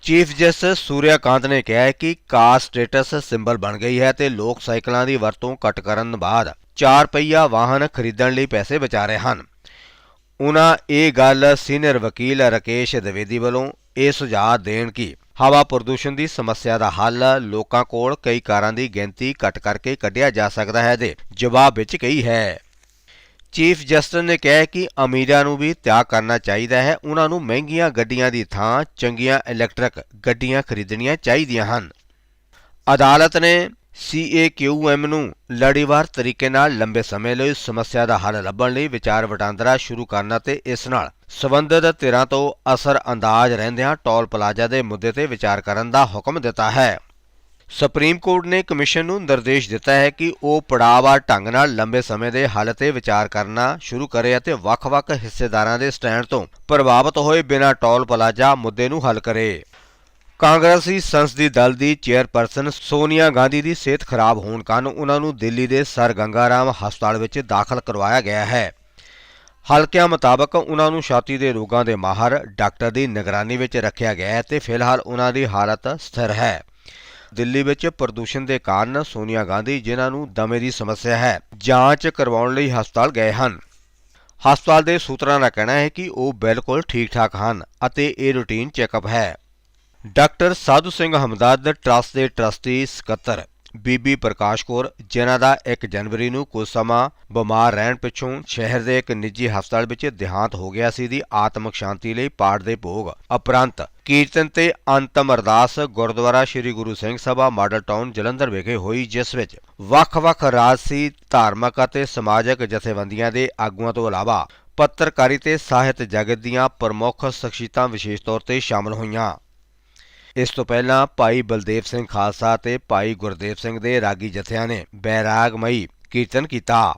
ਚੀਫ ਜਸਟਿਸ ਸੂਰਿਆਕਾਂਤ ਨੇ ਕਿਹਾ ਕਿ ਕਾਰ ਸਟੇਟਸ ਸਿੰਬਲ ਬਣ ਗਈ ਹੈ ਤੇ ਲੋਕ ਸਾਈਕਲਾਂ ਦੀ ਵਰਤੋਂ ਘੱਟ ਕਰਨ ਬਾਅਦ ਚਾਰ ਪਹੀਆ ਵਾਹਨ ਖਰੀਦਣ ਲਈ ਪੈਸੇ ਬਚਾ ਰਹੇ ਹਨ। ਉਹਨਾਂ ਇਹ ਗੱਲ ਸੀਨੀਅਰ ਵਕੀਲ ਰਕੇਸ਼ ਦਵੇਦੀ ਵੱਲੋਂ ਇਹ ਸੁਝਾਅ ਦੇਣ ਕਿ ਹਵਾ ਪ੍ਰਦੂਸ਼ਣ ਦੀ ਸਮੱਸਿਆ ਦਾ ਹੱਲ ਲੋਕਾਂ ਕੋਲ ਕਈ ਕਾਰਾਂ ਦੀ ਗਿਣਤੀ ਘਟ ਕਰਕੇ ਕੱਢਿਆ ਜਾ ਸਕਦਾ ਹੈ ਦੇ ਜਵਾਬ ਵਿੱਚ ਕਹੀ ਹੈ। ਚੀਫ ਜਸਟਿਸ ਨੇ ਕਿਹਾ ਕਿ ਅਮੀਰਾਂ ਨੂੰ ਵੀ ਤਿਆਗ ਕਰਨਾ ਚਾਹੀਦਾ ਹੈ। ਉਹਨਾਂ ਨੂੰ ਮਹਿੰਗੀਆਂ ਗੱਡੀਆਂ ਦੀ ਥਾਂ, ਚੰਗੀਆਂ ਇਲੈਕਟ੍ਰਿਕ ਗੱਡੀਆਂ ਖਰੀਦਣੀਆਂ ਚਾਹੀਦੀਆਂ ਹਨ। ਅਦਾਲਤ ਨੇ CAQM ਨੂੰ ਲੜੀਵਾਰ ਤਰੀਕੇ ਨਾਲ ਲੰਬੇ ਸਮੇਂ ਲਈ ਇਸ ਸਮੱਸਿਆ ਦਾ ਹੱਲ ਲੱਭਣ ਲਈ ਵਿਚਾਰ ਵਟਾਂਦਰਾ ਸ਼ੁਰੂ ਕਰਨ ਅਤੇ ਇਸ ਨਾਲ ਸਬੰਧਿਤ ਧਿਰਾਂ ਤੋਂ ਅਸਰ ਅੰਦਾਜ਼ ਰਹਿੰਦਿਆਂ ਟੋਲ ਪਲਾਜ਼ਾ ਦੇ ਮੁੱਦੇ ਤੇ ਵਿਚਾਰ ਕਰਨ ਦਾ ਹੁਕਮ ਦਿੱਤਾ ਹੈ। ਸੁਪਰੀਮ ਕੋਰਟ ਨੇ ਕਮਿਸ਼ਨ ਨੂੰ ਨਿਰਦੇਸ਼ ਦਿੱਤਾ ਹੈ ਕਿ ਉਹ ਪੜਾਅਵਾਰ ਢੰਗ ਨਾਲ ਲੰਬੇ ਸਮੇਂ ਦੇ ਹੱਲ ਤੇ ਵਿਚਾਰ ਕਰਨਾ ਸ਼ੁਰੂ ਕਰੇ ਅਤੇ ਵੱਖ-ਵੱਖ ਹਿੱਸੇਦਾਰਾਂ ਦੇ ਸਟੈਂਡ ਤੋਂ ਪ੍ਰਭਾਵਿਤ ਹੋਏ ਬਿਨਾਂ ਟੋਲ ਪਲਾਜ਼ਾ ਮੁੱਦੇ ਨੂੰ ਹੱਲ ਕਰੇ। ਕਾਂਗਰਸੀ ਸੰਸਦੀ ਦਲ ਦੀ ਚੇਅਰਪਰਸਨ ਸੋਨੀਆ ਗਾਂਧੀ ਦੀ ਸਿਹਤ ਖਰਾਬ ਹੋਣ ਕਾਰਨ ਉਹਨਾਂ ਨੂੰ ਦਿੱਲੀ ਦੇ ਸਰ ਗੰਗਾਰਾਮ ਹਸਪਤਾਲ ਵਿੱਚ ਦਾਖਲ ਕਰਵਾਇਆ ਗਿਆ ਹੈ। ਹਲਕਿਆਂ ਮੁਤਾਬਕ ਉਹਨਾਂ ਨੂੰ ਛਾਤੀ ਦੇ ਰੋਗਾਂ ਦੇ ਮਾਹਰ ਡਾਕਟਰ ਦੀ ਨਿਗਰਾਨੀ ਵਿੱਚ ਰੱਖਿਆ ਗਿਆ ਹੈ ਤੇ ਫਿਲਹਾਲ ਉਹਨਾਂ ਦੀ ਹਾਲਤ ਸਥਿਰ ਹੈ। ਦਿੱਲੀ ਵਿੱਚ ਪ੍ਰਦੂਸ਼ਣ ਦੇ ਕਾਰਨ ਸੋਨੀਆ ਗਾਂਧੀ ਜਿਨ੍ਹਾਂ ਨੂੰ ਦਮੇ ਦੀ ਸਮੱਸਿਆ ਹੈ, ਜਾਂਚ ਕਰਵਾਉਣ ਲਈ ਹਸਪਤਾਲ ਗਏ ਹਨ। ਹਸਪਤਾਲ ਦੇ ਸੂਤਰਾਂ ਦਾ ਕਹਿਣਾ ਹੈ ਕਿ ਉਹ ਬਿਲਕੁਲ ਠੀਕ-ਠਾਕ ਹਨ ਅਤੇ ਇਹ ਰੂਟੀਨ ਚੈੱਕਅਪ ਹੈ। ਡਾਕਟਰ ਸਾਧੂ ਸਿੰਘ ਹਮਦਰਦ, ਟਰਸਟ ਦੇ ਟਰਸਟੀ ਸਕੱਤਰ, ਬੀਬੀ ਪ੍ਰਕਾਸ਼ ਕੌਰ, ਜਿਨ੍ਹਾਂ ਦਾ 1 ਜਨਵਰੀ ਨੂੰ ਕੁਝ ਸਮਾਂ ਬਿਮਾਰ ਰਹਿਣ ਪਿੱਛੋਂ ਸ਼ਹਿਰ ਦੇ ਇੱਕ ਨਿੱਜੀ ਹਸਪਤਾਲ ਵਿੱਚ ਦੇਹਾਂਤ ਹੋ ਗਿਆ ਸੀ ਦੀ ਆਤਮਿਕ ਸ਼ਾਂਤੀ ਲਈ ਪਾਠ ਦੇ ਭੋਗ ਉਪਰੰਤ ਕੀਰਤਨ ਤੇ ਅੰਤਮ ਅਰਦਾਸ ਗੁਰਦੁਆਰਾ ਸ੍ਰੀ ਗੁਰੂ ਸਿੰਘ ਸਭਾ ਮਾਡਲ ਟਾਊਨ ਜਲੰਧਰ ਵਿਖੇ ਹੋਈ, ਜਿਸ ਵਿੱਚ ਵੱਖ-ਵੱਖ ਰਾਜਸੀ, ਧਾਰਮਿਕ ਅਤੇ ਸਮਾਜਿਕ ਜਥੇਬੰਦੀਆਂ ਦੇ ਆਗੂਆਂ ਤੋਂ ਇਲਾਵਾ ਪੱਤਰਕਾਰੀ ਤੇ ਸਾਹਿਤ ਜਗਤ ਦੀਆਂ ਪ੍ਰਮੁੱਖ ਸ਼ਖਸੀਅਤਾਂ ਵਿਸ਼ੇਸ਼ ਤੌਰ ਤੇ ਸ਼ਾਮਲ ਹੋਈਆਂ। ਇਸ ਤੋਂ ਪਹਿਲਾਂ ਭਾਈ ਬਲਦੇਵ ਸਿੰਘ ਖਾਲਸਾ ਤੇ ਭਾਈ ਗੁਰਦੇਵ ਸਿੰਘ ਦੇ ਰਾਗੀ ਜਥਿਆਂ ਨੇ ਬੈਰਾਗਮਈ ਕੀਰਤਨ ਕੀਤਾ।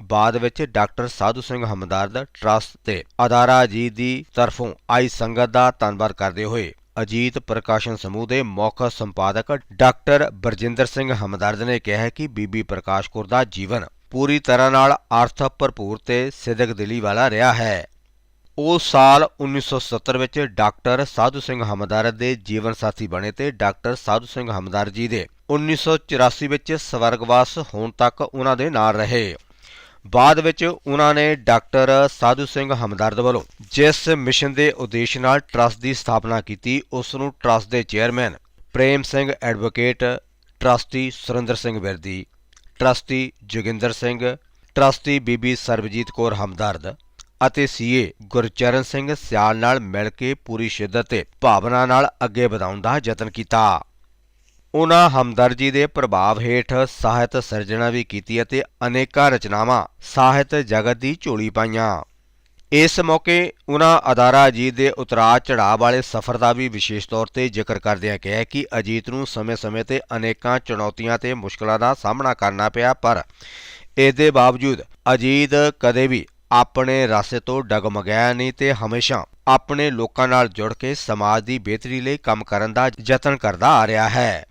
ਬਾਅਦ ਵਿੱਚ ਡਾਕਟਰ ਸਾਧੂ ਸਿੰਘ ਹਮਦਰਦ ਟਰਸਟ ਤੇ ਅਦਾਰਾ ਜੀ ਦੀ ਤਰਫੋਂ ਆਈ ਸੰਗਤ ਦਾ ਧੰਨਵਾਦ ਕਰਦੇ ਹੋਏ ਅਜੀਤ ਪ੍ਰਕਾਸ਼ਨ ਸਮੂਹ ਦੇ ਮੁੱਖ ਸੰਪਾਦਕ ਡਾਕਟਰ ਬਰਜਿੰਦਰ ਸਿੰਘ ਹਮਦਰਦ ਨੇ ਕਿਹਾ ਕਿ ਬੀਬੀ ਪ੍ਰਕਾਸ਼ ਕੌਰ ਦਾ ਜੀਵਨ ਪੂਰੀ ਤਰ੍ਹਾਂ ਨਾਲ ਅਰਥ ਭਰਪੂਰ ਤੇ ਸਿਦਕ ਦਿਲੀ ਵਾਲਾ ਰਿਹਾ ਹੈ। ਉਹ ਸਾਲ 1970 ਵਿੱਚ ਡਾਕਟਰ ਸਾਧੂ ਸਿੰਘ ਹਮਦਰਦ ਦੇ ਜੀਵਨ ਸਾਥੀ ਬਣੇ ਤੇ ਡਾਕਟਰ ਸਾਧੂ ਸਿੰਘ ਹਮਦਰਦ ਜੀ ਦੇ 1984 ਵਿੱਚ ਸਵਰਗਵਾਸ ਹੋਣ ਤੱਕ ਉਹਨਾਂ ਦੇ ਨਾਲ ਰਹੇ। ਬਾਅਦ ਵਿੱਚ ਉਹਨਾਂ ਨੇ ਡਾਕਟਰ ਸਾਧੂ ਸਿੰਘ ਹਮਦਰਦ ਵੱਲੋਂ ਜਿਸ ਮਿਸ਼ਨ ਦੇ ਉਦੇਸ਼ ਨਾਲ ਟਰਸਟ ਦੀ ਸਥਾਪਨਾ ਕੀਤੀ, ਉਸ ਨੂੰ ਟਰਸਟ ਦੇ chairman Prem Singh advocate, trustee Surinder Singh Virdi, trustee Joginder Singh, trustee Bibi Sarabjit Kaur ਹਮਦਰਦ ਅਤੇ ਸੀਏ ਗੁਰਚਰਨ ਸਿੰਘ ਸਿਆਲ ਨਾਲ ਮਿਲ ਕੇ ਪੂਰੀ ਸ਼ਿੱਦਤ ਤੇ ਭਾਵਨਾ ਨਾਲ ਅੱਗੇ ਵਧਾਉਣ ਦਾ ਯਤਨ ਕੀਤਾ। ਉਹਨਾਂ ਹਮਦਰਜੀ ਦੇ ਪ੍ਰਭਾਵ ਹੇਠ ਸਾਹਿਤ ਸਿਰਜਣਾ ਵੀ ਕੀਤੀ ਅਤੇ ਅਨੇਕਾਂ ਰਚਨਾਵਾਂ ਸਾਹਿਤ ਜਗਤ ਦੀ ਝੋਲੀ ਪਾਈਆਂ। ਇਸ ਮੌਕੇ ਉਹਨਾਂ ਅਦਾਰਾ ਅਜੀਤ ਦੇ ਉਤਰਾਅ ਚੜਾਅ ਵਾਲੇ ਸਫ਼ਰ ਦਾ ਵੀ ਵਿਸ਼ੇਸ਼ ਤੌਰ ਤੇ ਜ਼ਿਕਰ ਕਰਦਿਆਂ ਕਿਹਾ ਕਿ ਅਜੀਤ ਨੂੰ ਸਮੇਂ-ਸਮੇਂ ਤੇ ਅਨੇਕਾਂ ਚੁਣੌਤੀਆਂ ਤੇ ਮੁਸ਼ਕਲਾਂ ਦਾ ਸਾਹਮਣਾ ਕਰਨਾ ਪਿਆ, ਪਰ ਇਸ ਦੇ ਬਾਵਜੂਦ ਅਜੀਤ ਕਦੇ ਵੀ ਆਪਣੇ ਰਾਸਤੇ ਤੋਂ ਡਗਮਗਾਇਆ ਨਹੀਂ ਤੇ ਹਮੇਸ਼ਾ ਆਪਣੇ ਲੋਕਾਂ ਨਾਲ ਜੁੜ ਕੇ ਸਮਾਜ ਦੀ ਬਿਹਤਰੀ ਲਈ ਕੰਮ ਕਰਨ ਦਾ ਯਤਨ ਕਰਦਾ ਆ ਰਿਹਾ ਹੈ।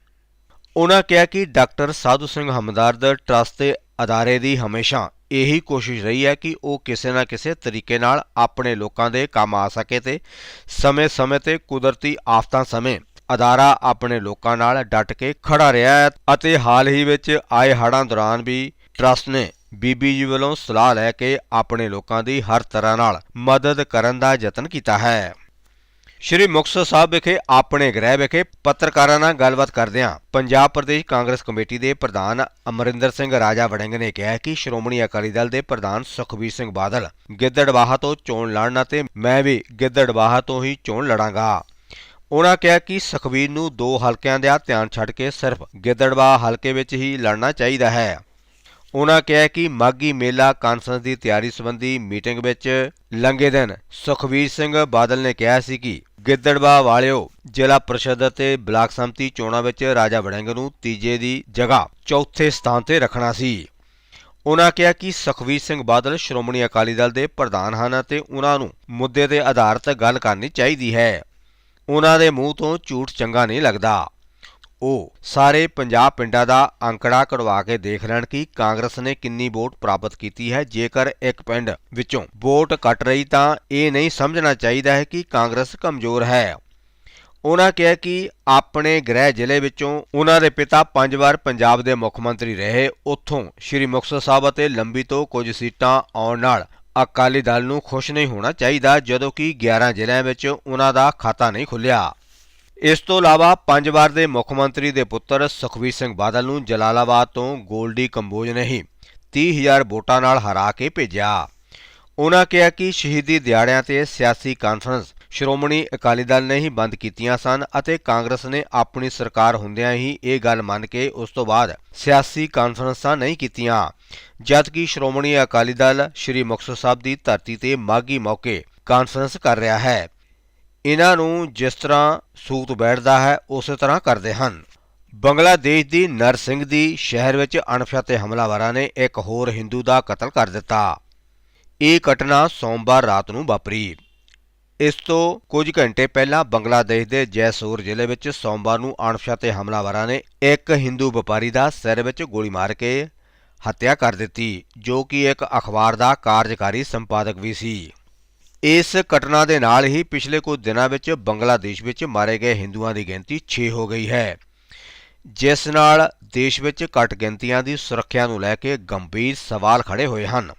ਉਹਨਾਂ ਕਿਹਾ ਕਿ ਡਾਕਟਰ ਸਾਧੂ ਸਿੰਘ ਹਮਦਰਦ ਟਰਸਟ ਦੇ ਅਦਾਰੇ ਦੀ ਹਮੇਸ਼ਾ ਇਹੀ ਕੋਸ਼ਿਸ਼ ਰਹੀ ਹੈ ਕਿ ਉਹ ਕਿਸੇ ਨਾ ਕਿਸੇ ਤਰੀਕੇ ਨਾਲ ਆਪਣੇ ਲੋਕਾਂ ਦੇ ਕੰਮ ਆ ਸਕੇ ਤੇ ਸਮੇਂ-ਸਮੇਂ ਤੇ ਕੁਦਰਤੀ ਆਫਤਾਂ ਸਮੇਂ ਅਦਾਰਾ ਆਪਣੇ ਲੋਕਾਂ ਨਾਲ ਡਟ ਕੇ ਖੜਾ ਰਿਹਾ ਹੈ ਅਤੇ ਹਾਲ ਹੀ ਵਿੱਚ ਆਏ ਹੜ੍ਹਾਂ ਦੌਰਾਨ ਵੀ ਟਰਸਟ ਨੇ ਬੀਬੀ ਜੀ ਵੱਲੋਂ ਸਲਾਹ ਲੈ ਕੇ ਆਪਣੇ ਲੋਕਾਂ ਦੀ ਹਰ ਤਰ੍ਹਾਂ ਨਾਲ ਮਦਦ ਕਰਨ ਦਾ ਯਤਨ ਕੀਤਾ ਹੈ। ਸ਼੍ਰੀ ਮੁਕਤਸਰ ਸਾਹਿਬ ਵਿਖੇ ਆਪਣੇ ਗ੍ਰਹਿ ਵਿਖੇ ਪੱਤਰਕਾਰਾਂ ਨਾਲ ਗੱਲਬਾਤ ਕਰਦਿਆਂ ਪੰਜਾਬ ਪ੍ਰਦੇਸ਼ ਕਾਂਗਰਸ ਕਮੇਟੀ ਦੇ ਪ੍ਰਧਾਨ ਅਮਰਿੰਦਰ ਸਿੰਘ ਰਾਜਾ ਵੜਿੰਗ ਨੇ ਕਿਹਾ ਕਿ ਸ਼੍ਰੋਮਣੀ ਅਕਾਲੀ ਦਲ ਦੇ ਪ੍ਰਧਾਨ ਸੁਖਬੀਰ ਸਿੰਘ ਬਾਦਲ ਗਿੱਦੜਬਾਹਾ ਤੋਂ ਚੋਣ ਲੜਨ ਅਤੇ ਮੈਂ ਵੀ ਗਿੱਦੜਬਾਹਾ ਤੋਂ ਹੀ ਚੋਣ ਲੜਾਂਗਾ। ਉਹਨਾਂ ਕਿਹਾ ਕਿ ਸੁਖਬੀਰ ਨੂੰ ਦੋ ਹਲਕਿਆਂ ਦਾ ਧਿਆਨ ਛੱਡ ਕੇ ਸਿਰਫ ਗਿੱਦੜਬਾਹਾ ਹਲਕੇ ਵਿੱਚ ਹੀ ਲੜਨਾ ਚਾਹੀਦਾ ਹੈ। ਉਹਨਾਂ ਕਿਹਾ ਕਿ ਮਾਗੀ ਮੇਲਾ ਕਾਨਫਰੰਸ ਦੀ ਤਿਆਰੀ ਸੰਬੰਧੀ ਮੀਟਿੰਗ ਵਿੱਚ ਲੰਘੇ ਦਿਨ ਸੁਖਵੀਰ ਸਿੰਘ ਬਾਦਲ ਨੇ ਕਿਹਾ ਸੀ ਕਿ ਗਿੱਦੜਵਾ ਵਾਲਿਓ ਜ਼ਿਲ੍ਹਾ ਪ੍ਰਸ਼ਦ ਅਤੇ ਬਲਾਕ ਸੰਮਤੀ ਚੋਣਾਂ ਵਿੱਚ ਰਾਜਾ ਵੜਿੰਗ ਨੂੰ ਤੀਜੇ ਦੀ ਜਗ੍ਹਾ ਚੌਥੇ ਸਥਾਨ ਤੇ ਰੱਖਣਾ ਸੀ। ਉਹਨਾਂ ਕਿਹਾ ਕਿ ਸੁਖਵੀਰ ਸਿੰਘ ਬਾਦਲ ਸ਼੍ਰੋਮਣੀ ਅਕਾਲੀ ਦਲ ਦੇ ਪ੍ਰਧਾਨ ਹਨ ਅਤੇ ਉਹਨਾਂ ਨੂੰ ਮੁੱਦੇ ਦੇ ਆਧਾਰ ਤੇ ਗੱਲ ਕਰਨੀ ਚਾਹੀਦੀ ਹੈ। ਉਹਨਾਂ ਦੇ ਮੂੰਹ ਤੋਂ ਝੂਠ ਚੰਗਾ ਨਹੀਂ ਲੱਗਦਾ। ਉਹ ਸਾਰੇ ਪੰਜਾਬ ਪਿੰਡਾਂ ਦਾ ਅੰਕੜਾ ਕਢਵਾ ਕੇ ਦੇਖ ਲੈਣ ਕਿ ਕਾਂਗਰਸ ਨੇ ਕਿੰਨੀ ਵੋਟ ਪ੍ਰਾਪਤ ਕੀਤੀ ਹੈ। ਜੇਕਰ ਇੱਕ ਪਿੰਡ ਵਿੱਚੋਂ ਵੋਟ ਕੱਟ ਰਹੀ ਤਾਂ ਇਹ ਨਹੀਂ ਸਮਝਣਾ ਚਾਹੀਦਾ ਹੈ ਕਿ ਕਾਂਗਰਸ ਕਮਜ਼ੋਰ ਹੈ। ਉਹਨਾਂ ਕਿਹਾ ਕਿ ਆਪਣੇ ਗ੍ਰਹਿ ਜ਼ਿਲ੍ਹੇ ਵਿੱਚੋਂ ਉਹਨਾਂ ਦੇ ਪਿਤਾ ਪੰਜ ਵਾਰ ਪੰਜਾਬ ਦੇ ਮੁੱਖ ਮੰਤਰੀ ਰਹੇ। ਉੱਥੋਂ ਸ਼੍ਰੀ ਮੁਕਤਸਰ ਸਾਹਿਬ ਅਤੇ ਲੰਬੀ ਤੋਂ ਕੁਝ ਸੀਟਾਂ ਆਉਣ ਨਾਲ ਅਕਾਲੀ ਦਲ ਨੂੰ ਖੁਸ਼ ਨਹੀਂ ਹੋਣਾ ਚਾਹੀਦਾ, ਜਦੋਂ ਕਿ 11 ਜ਼ਿਲ੍ਹਿਆਂ ਵਿੱਚ ਉਹਨਾਂ ਦਾ ਖਾਤਾ ਨਹੀਂ ਖੁੱਲਿਆ ਇਸ ਤੋਂ ਇਲਾਵਾ ਪੰਜ ਵਾਰ ਦੇ ਮੁੱਖ ਮੰਤਰੀ ਦੇ ਪੁੱਤਰ ਸੁਖਬੀਰ ਸਿੰਘ ਬਾਦਲ ਨੂੰ ਜਲਾਲਾਬਾਦ ਤੋਂ ਗੋਲਡੀ ਕੰਬੋਜ ਨੇ ਹੀ 30000 ਵੋਟਾਂ ਨਾਲ ਹਰਾ ਕੇ ਭੇਜਿਆ। ਉਹਨਾਂ ਕਿਹਾ ਕਿ ਸ਼ਹੀਦੀ ਦਿਹਾੜਿਆਂ ਤੇ ਸਿਆਸੀ ਕਾਨਫਰੰਸ ਸ਼੍ਰੋਮਣੀ ਅਕਾਲੀ ਦਲ ਨੇ ਹੀ ਬੰਦ ਕੀਤੀਆਂ ਸਨ ਅਤੇ ਕਾਂਗਰਸ ਨੇ ਆਪਣੀ ਸਰਕਾਰ ਹੁੰਦਿਆਂ ਹੀ ਇਹ ਗੱਲ ਮੰਨ ਕੇ ਉਸ ਤੋਂ ਬਾਅਦ ਸਿਆਸੀ ਕਾਨਫਰੰਸਾਂ ਨਹੀਂ ਕੀਤੀਆਂ। ਜਦਕਿ ਸ਼੍ਰੋਮਣੀ ਅਕਾਲੀ ਦਲ ਸ੍ਰੀ ਮੁਕਤਸਰ ਸਾਹਿਬ ਦੀ ਧਰਤੀ ਤੇ ਮਾਗੀ ਮੌਕੇ ਕਾਨਫਰੰਸ ਕਰ ਰਿਹਾ ਹੈ। ਇਹਨਾਂ ਨੂੰ ਜਿਸ ਤਰ੍ਹਾਂ ਸੂਤ ਬੈਠਦਾ ਹੈ, ਉਸੇ ਤਰ੍ਹਾਂ ਕਰਦੇ ਹਨ। ਬੰਗਲਾਦੇਸ਼ ਦੀ ਨਰਸਿੰਘ ਦੀ ਸ਼ਹਿਰ ਵਿੱਚ ਅਣਪਛਾਤੇ ਹਮਲਾਵਰਾਂ ਨੇ ਇੱਕ ਹੋਰ ਹਿੰਦੂ ਦਾ ਕਤਲ ਕਰ ਦਿੱਤਾ। ਇਹ ਘਟਨਾ ਸੋਮਵਾਰ ਰਾਤ ਨੂੰ ਵਾਪਰੀ। ਇਸ ਤੋਂ ਕੁਝ ਘੰਟੇ ਪਹਿਲਾਂ ਬੰਗਲਾਦੇਸ਼ ਦੇ ਜੈਸੂਰ ਜ਼ਿਲ੍ਹੇ ਵਿੱਚ ਸੋਮਵਾਰ ਨੂੰ ਅਣਪਛਾਤੇ ਹਮਲਾਵਰਾਂ ਨੇ ਇੱਕ ਹਿੰਦੂ ਵਪਾਰੀ ਦਾ ਸਿਰ ਵਿੱਚ ਗੋਲੀ ਮਾਰ ਕੇ ਹੱਤਿਆ ਕਰ ਦਿੱਤੀ, ਜੋ ਕਿ ਇੱਕ ਅਖਬਾਰ ਦਾ ਕਾਰਜਕਾਰੀ ਸੰਪਾਦਕ ਵੀ ਸੀ। ਇਸ ਘਟਨਾ ਦੇ ਨਾਲ ਹੀ ਪਿਛਲੇ ਕੁਝ ਦਿਨਾਂ ਵਿੱਚ ਬੰਗਲਾਦੇਸ਼ ਵਿੱਚ ਮਾਰੇ ਗਏ ਹਿੰਦੂਆਂ ਦੀ ਗਿਣਤੀ 6 ਹੋ ਗਈ ਹੈ, ਜਿਸ ਨਾਲ ਦੇਸ਼ ਵਿੱਚ ਘੱਟ ਗਿਣਤੀਆਂ ਦੀ ਸੁਰੱਖਿਆ ਨੂੰ ਲੈ ਕੇ ਗੰਭੀਰ ਸਵਾਲ ਖੜੇ ਹੋਏ ਹਨ।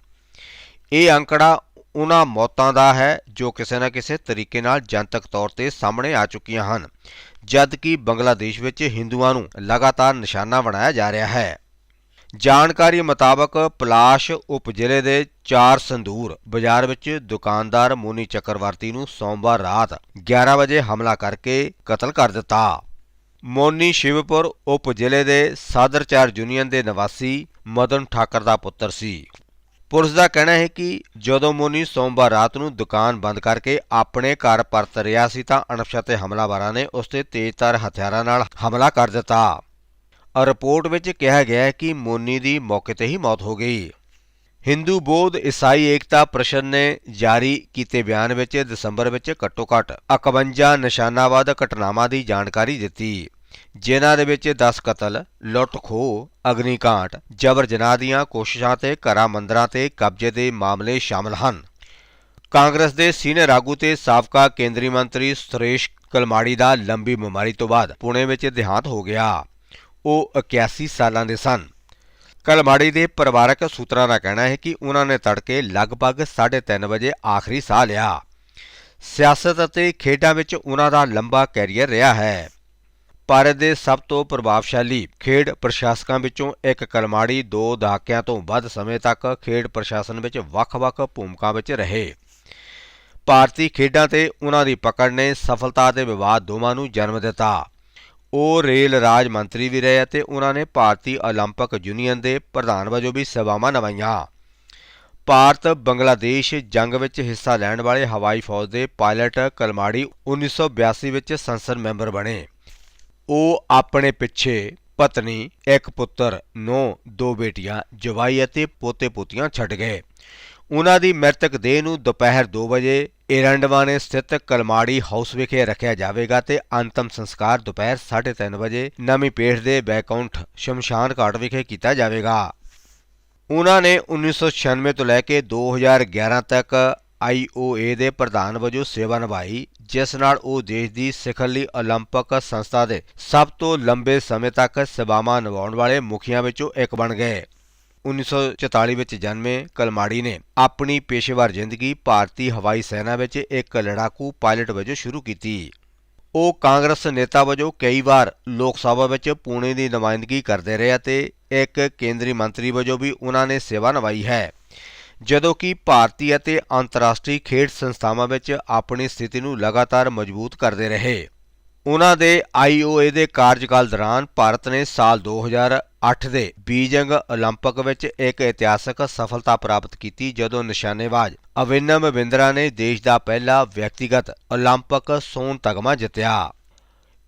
ਇਹ ਅੰਕੜਾ ਉਹਨਾਂ ਮੌਤਾਂ ਦਾ ਹੈ ਜੋ ਕਿਸੇ ਨਾ ਕਿਸੇ ਤਰੀਕੇ ਨਾਲ ਜਨਤਕ ਤੌਰ ਤੇ ਸਾਹਮਣੇ ਆ ਚੁੱਕੀਆਂ ਹਨ ਜਦ ਕਿ ਬੰਗਲਾਦੇਸ਼ ਵਿੱਚ ਹਿੰਦੂਆਂ ਨੂੰ ਲਗਾਤਾਰ ਨਿਸ਼ਾਨਾ ਬਣਾਇਆ ਜਾ ਰਿਹਾ ਹੈ। ਜਾਣਕਾਰੀ ਮੁਤਾਬਕ ਪਲਾਸ਼ ਉਪ ਜ਼ਿਲ੍ਹੇ ਦੇ ਚਾਰ ਸੰਦੂਰ ਬਾਜ਼ਾਰ ਵਿੱਚ ਦੁਕਾਨਦਾਰ ਮੋਨੀ ਚੱਕਰਵਰਤੀ ਨੂੰ ਸੋਮਵਾਰ ਰਾਤ 11 ਵਜੇ ਹਮਲਾ ਕਰਕੇ ਕਤਲ ਕਰ ਦਿੱਤਾ। ਮੋਨੀ ਸ਼ਿਵਪੁਰ ਉਪ ਜ਼ਿਲ੍ਹੇ ਦੇ ਸਾਦਰਚਾਰ ਯੂਨੀਅਨ ਦੇ ਨਿਵਾਸੀ ਮਦਨ ਠਾਕਰ ਦਾ ਪੁੱਤਰ ਸੀ। ਪੁਲਿਸ ਦਾ ਕਹਿਣਾ ਹੈ ਕਿ ਜਦੋਂ ਮੋਨੀ ਸੋਮਵਾਰ ਰਾਤ ਨੂੰ ਦੁਕਾਨ ਬੰਦ ਕਰਕੇ ਆਪਣੇ ਘਰ ਪਰਤ ਰਿਹਾ ਸੀ ਤਾਂ ਅਣਪਛਾਤੇ ਹਮਲਾਵਰਾਂ ਨੇ ਉਸ ਤੇ ਤੇਜ਼ਧਾਰ ਹਥਿਆਰਾਂ ਨਾਲ ਹਮਲਾ ਕਰ ਦਿੱਤਾ। ਰਿਪੋਰਟ ਵਿੱਚ ਕਿਹਾ ਗਿਆ ਹੈ ਕਿ ਮੋਨੀ ਦੀ ਮੌਕੇ ਤੇ ਹੀ ਮੌਤ ਹੋ ਗਈ ਹਿੰਦੂ ਬੋਧ ਈਸਾਈ ਏਕਤਾ ਪ੍ਰਸ਼ਨ ਨੇ ਜਾਰੀ ਕੀਤੇ ਬਿਆਨ ਵਿੱਚ ਦਸੰਬਰ ਵਿੱਚ ਘੱਟੋ-ਘੱਟ 51 ਨਿਸ਼ਾਨਾਵਾਦ ਘਟਨਾਵਾਂ ਦੀ ਜਾਣਕਾਰੀ ਦਿੱਤੀ ਜਿਨ੍ਹਾਂ ਦੇ ਵਿੱਚ 10 ਕਤਲ, ਲੁੱਟ-ਖੋਹ, ਅਗਨੀਕਾਂਡ, ਜਬਰ ਜਨਾਹ ਦੀਆਂ ਕੋਸ਼ਿਸ਼ਾਂ ਤੇ ਘਰਾਂ ਮੰਦਰਾਂ ਤੇ ਕਬਜ਼ੇ ਦੇ ਮਾਮਲੇ ਸ਼ਾਮਲ ਹਨ। ਕਾਂਗਰਸ ਦੇ ਸੀਨੀਅਰ ਆਗੂ ਤੇ ਸਾਬਕਾ ਕੇਂਦਰੀ ਮੰਤਰੀ ਸੁਰੇਸ਼ ਕਲਮਾੜੀ ਦਾ ਲੰਬੀ ਬਿਮਾਰੀ ਤੋਂ ਬਾਅਦ ਪੁਣੇ ਵਿੱਚ ਦੇਹਾਂਤ ਹੋ ਗਿਆ। ਉਹ 81 ਸਾਲਾਂ ਦੇ ਸਨ। ਕਲਮਾੜੀ ਦੇ ਪਰਿਵਾਰਕ ਸੂਤਰਾਂ ਦਾ ਕਹਿਣਾ ਹੈ ਕਿ ਉਹਨਾਂ ਨੇ ਤੜਕੇ ਲਗਭਗ 3:30 ਵਜੇ ਆਖਰੀ ਸਾਹ ਲਿਆ। ਸਿਆਸਤ ਅਤੇ ਖੇਡਾਂ ਵਿੱਚ ਉਹਨਾਂ ਦਾ ਲੰਬਾ ਕੈਰੀਅਰ ਰਿਹਾ ਹੈ। ਭਾਰਤ ਦੇ ਸਭ ਤੋਂ ਪ੍ਰਭਾਵਸ਼ਾਲੀ ਖੇਡ ਪ੍ਰਸ਼ਾਸਕਾਂ ਵਿੱਚੋਂ ਇੱਕ ਕਲਮਾੜੀ ਦੋ ਦਹਾਕਿਆਂ ਤੋਂ ਵੱਧ ਸਮੇਂ ਤੱਕ ਖੇਡ ਪ੍ਰਸ਼ਾਸਨ ਵਿੱਚ ਵੱਖ-ਵੱਖ ਭੂਮਿਕਾ ਵਿੱਚ ਰਹੇ। ਭਾਰਤੀ ਖੇਡਾਂ ਤੇ ਉਹਨਾਂ ਦੀ ਪਕੜ ਨੇ ਸਫਲਤਾ ਤੇ ਵਿਵਾਦ ਦੋਵਾਂ ਨੂੰ ਜਨਮ ਦਿੱਤਾ। ਉਹ ਰੇਲ ਰਾਜ ਮੰਤਰੀ ਵੀ ਰਹੇ ਅਤੇ ਉਹਨਾਂ ਨੇ ਭਾਰਤੀ ਓਲੰਪਿਕ ਯੂਨੀਅਨ ਦੇ ਪ੍ਰਧਾਨ ਵਜੋਂ ਵੀ ਸੇਵਾਵਾਂ ਨਿਭਾਈਆਂ। ਭਾਰਤ ਬੰਗਲਾਦੇਸ਼ ਜੰਗ ਵਿੱਚ ਹਿੱਸਾ ਲੈਣ ਵਾਲੇ ਹਵਾਈ ਫੌਜ ਦੇ ਪਾਇਲਟ ਕਲਮਾੜੀ 1982 ਵਿੱਚ ਸੰਸਦ ਮੈਂਬਰ ਬਣੇ। ਉਹ ਆਪਣੇ ਪਿੱਛੇ ਪਤਨੀ, ਇੱਕ ਪੁੱਤਰ, ਨੌ ਦੋ ਬੇਟੀਆਂ, ਜਵਾਈ ਅਤੇ ਪੋਤੇ-ਪੋਤੀਆਂ ਛੱਡ ਗਏ। ਉਹਨਾਂ ਦੀ ਮ੍ਰਿਤਕ ਦੇਹ ਨੂੰ ਦੁਪਹਿਰ 2 ਵਜੇ ਏਰੰਡਵਾਨੇ ਸਥਿਤ ਕਲਮਾੜੀ ਹਾਊਸ ਵਿਖੇ ਰੱਖਿਆ ਜਾਵੇਗਾ ਤੇ ਅੰਤਮ ਸੰਸਕਾਰ ਦੁਪਹਿਰ 3:30 ਵਜੇ ਨਵੀਂ ਪੇਠ ਦੇ ਬੈਕਉਂਠ ਸ਼ਮਸ਼ਾਨ ਘਾਟ ਵਿਖੇ ਕੀਤਾ ਜਾਵੇਗਾ। ਉਹਨਾਂ ਨੇ 1996 ਤੋਂ ਲੈ ਕੇ 2011 ਤੱਕ ਆਈਓਏ ਦੇ ਪ੍ਰਧਾਨ ਵਜੋਂ ਸੇਵਾ ਨਿਭਾਈ, ਜਿਸ ਨਾਲ ਉਹ ਦੇਸ਼ ਦੀ ਸਿਖਰਲੀ ਓਲੰਪਿਕ ਸੰਸਥਾ ਦੇ ਸਭ ਤੋਂ ਲੰਬੇ ਸਮੇਂ ਤੱਕ ਸੇਵਾਵਾਂ ਨਿਭਾਉਣ ਵਾਲੇ ਮੁਖੀਆਂ ਵਿੱਚੋਂ ਇੱਕ ਬਣ ਗਏ। 1944 ਵਿੱਚ ਜਨਮੇ ਕਲਮਾੜੀ ਨੇ ਆਪਣੀ ਪੇਸ਼ੇਵਰ ਜ਼ਿੰਦਗੀ ਭਾਰਤੀ ਹਵਾਈ ਸੈਨਾ ਵਿੱਚ ਇੱਕ ਲੜਾਕੂ ਪਾਇਲਟ ਵਜੋਂ ਸ਼ੁਰੂ ਕੀਤੀ। ਉਹ ਕਾਂਗਰਸ ਨੇਤਾ ਵਜੋਂ ਕਈ ਵਾਰ ਲੋਕ ਸਭਾ ਵਿੱਚ ਪੂਣੇ ਦੀ ਨੁਮਾਇੰਦਗੀ ਕਰਦੇ ਰਹੇ ਅਤੇ ਇੱਕ ਕੇਂਦਰੀ ਮੰਤਰੀ ਵਜੋਂ ਵੀ ਉਹਨਾਂ ਨੇ ਸੇਵਾ ਨਿਭਾਈ ਹੈ। ਜਦੋਂ ਕਿ ਭਾਰਤੀ ਅਤੇ ਅੰਤਰਰਾਸ਼ਟਰੀ ਖੇਡ ਸੰਸਥਾਵਾਂ ਵਿੱਚ ਆਪਣੀ ਸਥਿਤੀ ਨੂੰ ਲਗਾਤਾਰ ਮਜ਼ਬੂਤ ਕਰਦੇ ਰਹੇ। ਉਨ੍ਹਾਂ ਦੇ ਆਈਓਏ ਦੇ ਕਾਰਜਕਾਲ ਦੌਰਾਨ ਭਾਰਤ ਨੇ ਸਾਲ 2008 ਦੇ ਬੀਜਿੰਗ ਓਲੰਪਿਕ ਵਿੱਚ ਇੱਕ ਇਤਿਹਾਸਕ ਸਫਲਤਾ ਪ੍ਰਾਪਤ ਕੀਤੀ ਜਦੋਂ ਨਿਸ਼ਾਨੇਬਾਜ਼ ਅਵਿਨਮ ਬਿੰਦਰਾ ਨੇ ਦੇਸ਼ ਦਾ ਪਹਿਲਾ ਵਿਅਕਤੀਗਤ ਓਲੰਪਿਕ ਸੋਨ ਤਗਮਾ ਜਿੱਤਿਆ।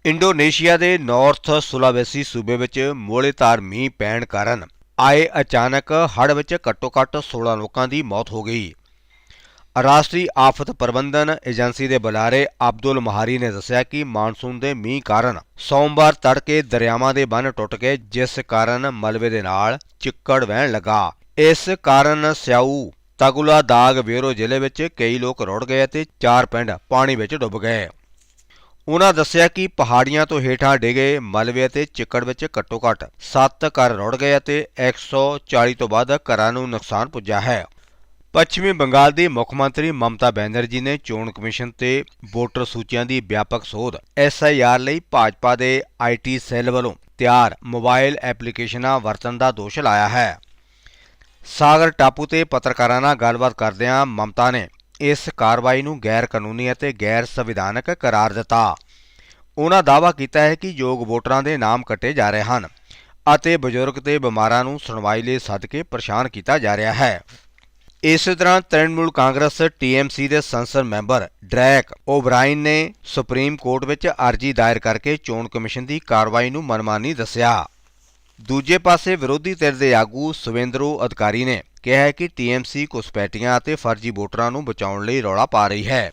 ਇੰਡੋਨੇਸ਼ੀਆ ਦੇ ਨਾਰਥ ਸੁਲਾਵੇਸੀ ਸੂਬੇ ਵਿੱਚ ਮੋਹਲੇਧਾਰ ਮੀਂਹ ਪੈਣ ਕਾਰਨ ਆਏ ਅਚਾਨਕ ਹੜ੍ਹ ਵਿੱਚ ਘੱਟੋ-ਘੱਟ 16 ਲੋਕਾਂ ਦੀ ਮੌਤ ਹੋ ਗਈ। ਰਾਸ਼ਟਰੀ ਆਫਤ ਪ੍ਰਬੰਧਨ ਏਜੰਸੀ ਦੇ ਬੁਲਾਰੇ ਅਬਦੁਲ ਮਹਾਰੀ ਨੇ ਦੱਸਿਆ ਕਿ ਮਾਨਸੂਨ ਦੇ ਮੀਂਹ ਕਾਰਨ ਸੋਮਵਾਰ ਤੜਕੇ ਦਰਿਆਵਾਂ ਦੇ ਬੰਨ੍ਹ ਟੁੱਟ ਗਏ, ਜਿਸ ਕਾਰਨ ਮਲਬੇ ਦੇ ਨਾਲ ਚਿੱਕੜ ਵਹਿਣ ਲੱਗਾ। ਇਸ ਕਾਰਨ ਸਿਆਊ ਤਗੁਲਾ ਦਾਗ ਵੇਰੋ ਜ਼ਿਲ੍ਹੇ ਵਿੱਚ ਕਈ ਲੋਕ ਰੁੜ ਗਏ ਅਤੇ ਚਾਰ ਪਿੰਡ ਪਾਣੀ ਵਿੱਚ ਡੁੱਬ ਗਏ। ਉਨ੍ਹਾਂ ਦੱਸਿਆ ਕਿ ਪਹਾੜੀਆਂ ਤੋਂ ਹੇਠਾਂ ਡਿੱਗੇ ਮਲਬੇ ਅਤੇ ਚਿੱਕੜ ਵਿੱਚ ਘੱਟੋ-ਘੱਟ 7 ਘਰ ਰੁੜ ਗਏ ਅਤੇ 140 ਤੋਂ ਵੱਧ ਘਰਾਂ ਨੂੰ ਨੁਕਸਾਨ ਪੁੱਜਾ ਹੈ। ਪੱਛਮੀ ਬੰਗਾਲ ਦੀ ਮੁੱਖ ਮੰਤਰੀ ਮਮਤਾ ਬੈਨਰਜੀ ਨੇ ਚੋਣ ਕਮਿਸ਼ਨ ਤੇ ਵੋਟਰ ਸੂਚੀਆਂ ਦੀ ਵਿਆਪਕ ਸੋਧ ਐਸਆਈਆਰ ਲਈ ਭਾਜਪਾ ਦੇ ਆਈਟੀ ਸੈੱਲ ਵੱਲੋਂ ਤਿਆਰ ਮੋਬਾਈਲ ਐਪਲੀਕੇਸ਼ਨਾਂ ਵਰਤਣ ਦਾ ਦੋਸ਼ ਲਾਇਆ ਹੈ। ਸਾਗਰ ਟਾਪੂ ਤੇ ਪੱਤਰਕਾਰਾਂ ਨਾਲ ਗੱਲਬਾਤ ਕਰਦਿਆਂ ਮਮਤਾ ਨੇ ਇਸ ਕਾਰਵਾਈ ਨੂੰ ਗੈਰ ਕਾਨੂੰਨੀ ਅਤੇ ਗੈਰ ਸੰਵਿਧਾਨਕ ਕਰਾਰ ਦਿੱਤਾ। ਉਹਨਾਂ ਦਾਅਵਾ ਕੀਤਾ ਹੈ ਕਿ ਯੋਗ ਵੋਟਰਾਂ ਦੇ ਨਾਮ ਕੱਟੇ ਜਾ ਰਹੇ ਹਨ ਅਤੇ ਬਜ਼ੁਰਗ ਤੇ ਬਿਮਾਰਾਂ ਨੂੰ ਸੁਣਵਾਈ ਲਈ ਸੱਦ ਕੇ ਪਰੇਸ਼ਾਨ ਕੀਤਾ ਜਾ ਰਿਹਾ ਹੈ। ਇਸੇ ਤਰ੍ਹਾਂ ਤ੍ਰਿਣਮੂਲ ਕਾਂਗਰਸ ਟੀਐਮਸੀ ਦੇ ਸੰਸਦ ਮੈਂਬਰ ਡਰੈਕ ਓਬਰਾਈਨ ਨੇ ਸੁਪਰੀਮ ਕੋਰਟ ਵਿੱਚ ਅਰਜ਼ੀ ਦਾਇਰ ਕਰਕੇ ਚੋਣ ਕਮਿਸ਼ਨ ਦੀ ਕਾਰਵਾਈ ਨੂੰ ਮਨਮਾਨੀ ਦੱਸਿਆ। ਦੂਜੇ ਪਾਸੇ ਵਿਰੋਧੀ ਧਿਰ ਦੇ ਆਗੂ ਸੁਵੇਂਦਰੋ ਅਧਿਕਾਰੀ ਨੇ ਕਿਹਾ ਹੈ ਕਿ ਟੀਐਮਸੀ ਘੁਸਪੈਠੀਆਂ ਅਤੇ ਫਰਜ਼ੀ ਵੋਟਰਾਂ ਨੂੰ ਬਚਾਉਣ ਲਈ ਰੌਲਾ ਪਾ ਰਹੀ ਹੈ।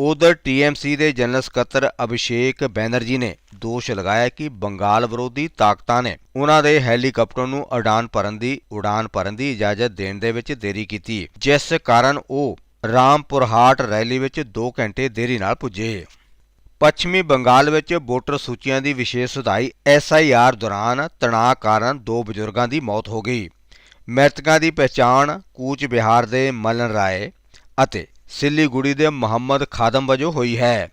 ਉਧਰ ਟੀਐਮਸੀ ਦੇ ਜਨਰਲ ਸਕੱਤਰ ਅਭਿਸ਼ੇਕ ਬੈਨਰਜੀ ਨੇ ਦੋਸ਼ ਲਗਾਇਆ ਕਿ ਬੰਗਾਲ ਵਿਰੋਧੀ ਤਾਕਤਾਂ ਨੇ ਉਹਨਾਂ ਦੇ ਹੈਲੀਕਾਪਟਰ ਨੂੰ ਉਡਾਨ ਭਰਨ ਦੀ, ਉਡਾਨ ਭਰਨ ਦੀ ਇਜਾਜ਼ਤ ਦੇਣ ਦੇ ਵਿੱਚ ਦੇਰੀ ਕੀਤੀ। ਜਿਸ ਕਾਰਨ ਉਹ ਰਾਮਪੁਰ ਰੈਲੀ ਵਿੱਚ 2 ਘੰਟੇ ਦੇਰੀ ਨਾਲ ਪੁੱਜੇ। ਪੱਛਮੀ ਬੰਗਾਲ ਵਿੱਚ ਵੋਟਰ ਸੂਚੀਆਂ ਦੀ ਵਿਸ਼ੇਸ਼ ਸੁਧਾਈ ਐਸਆਈਆਰ ਦੌਰਾਨ ਤਣਾਅ ਕਾਰਨ ਦੋ ਬਜ਼ੁਰਗਾਂ ਦੀ ਮੌਤ ਹੋ ਗਈ। ਮ੍ਰਿਤਕਾਂ ਦੀ ਪਛਾਣ ਕੂਚ ਬਿਹਾਰ ਦੇ ਮਲਨ ਰਾਏ ਅਤੇ ਸਿਲੀਗੁੜੀ ਦੇ ਮੁਹੰਮਦ ਖਾਦਮ ਵਜੋਂ ਹੋਈ ਹੈ।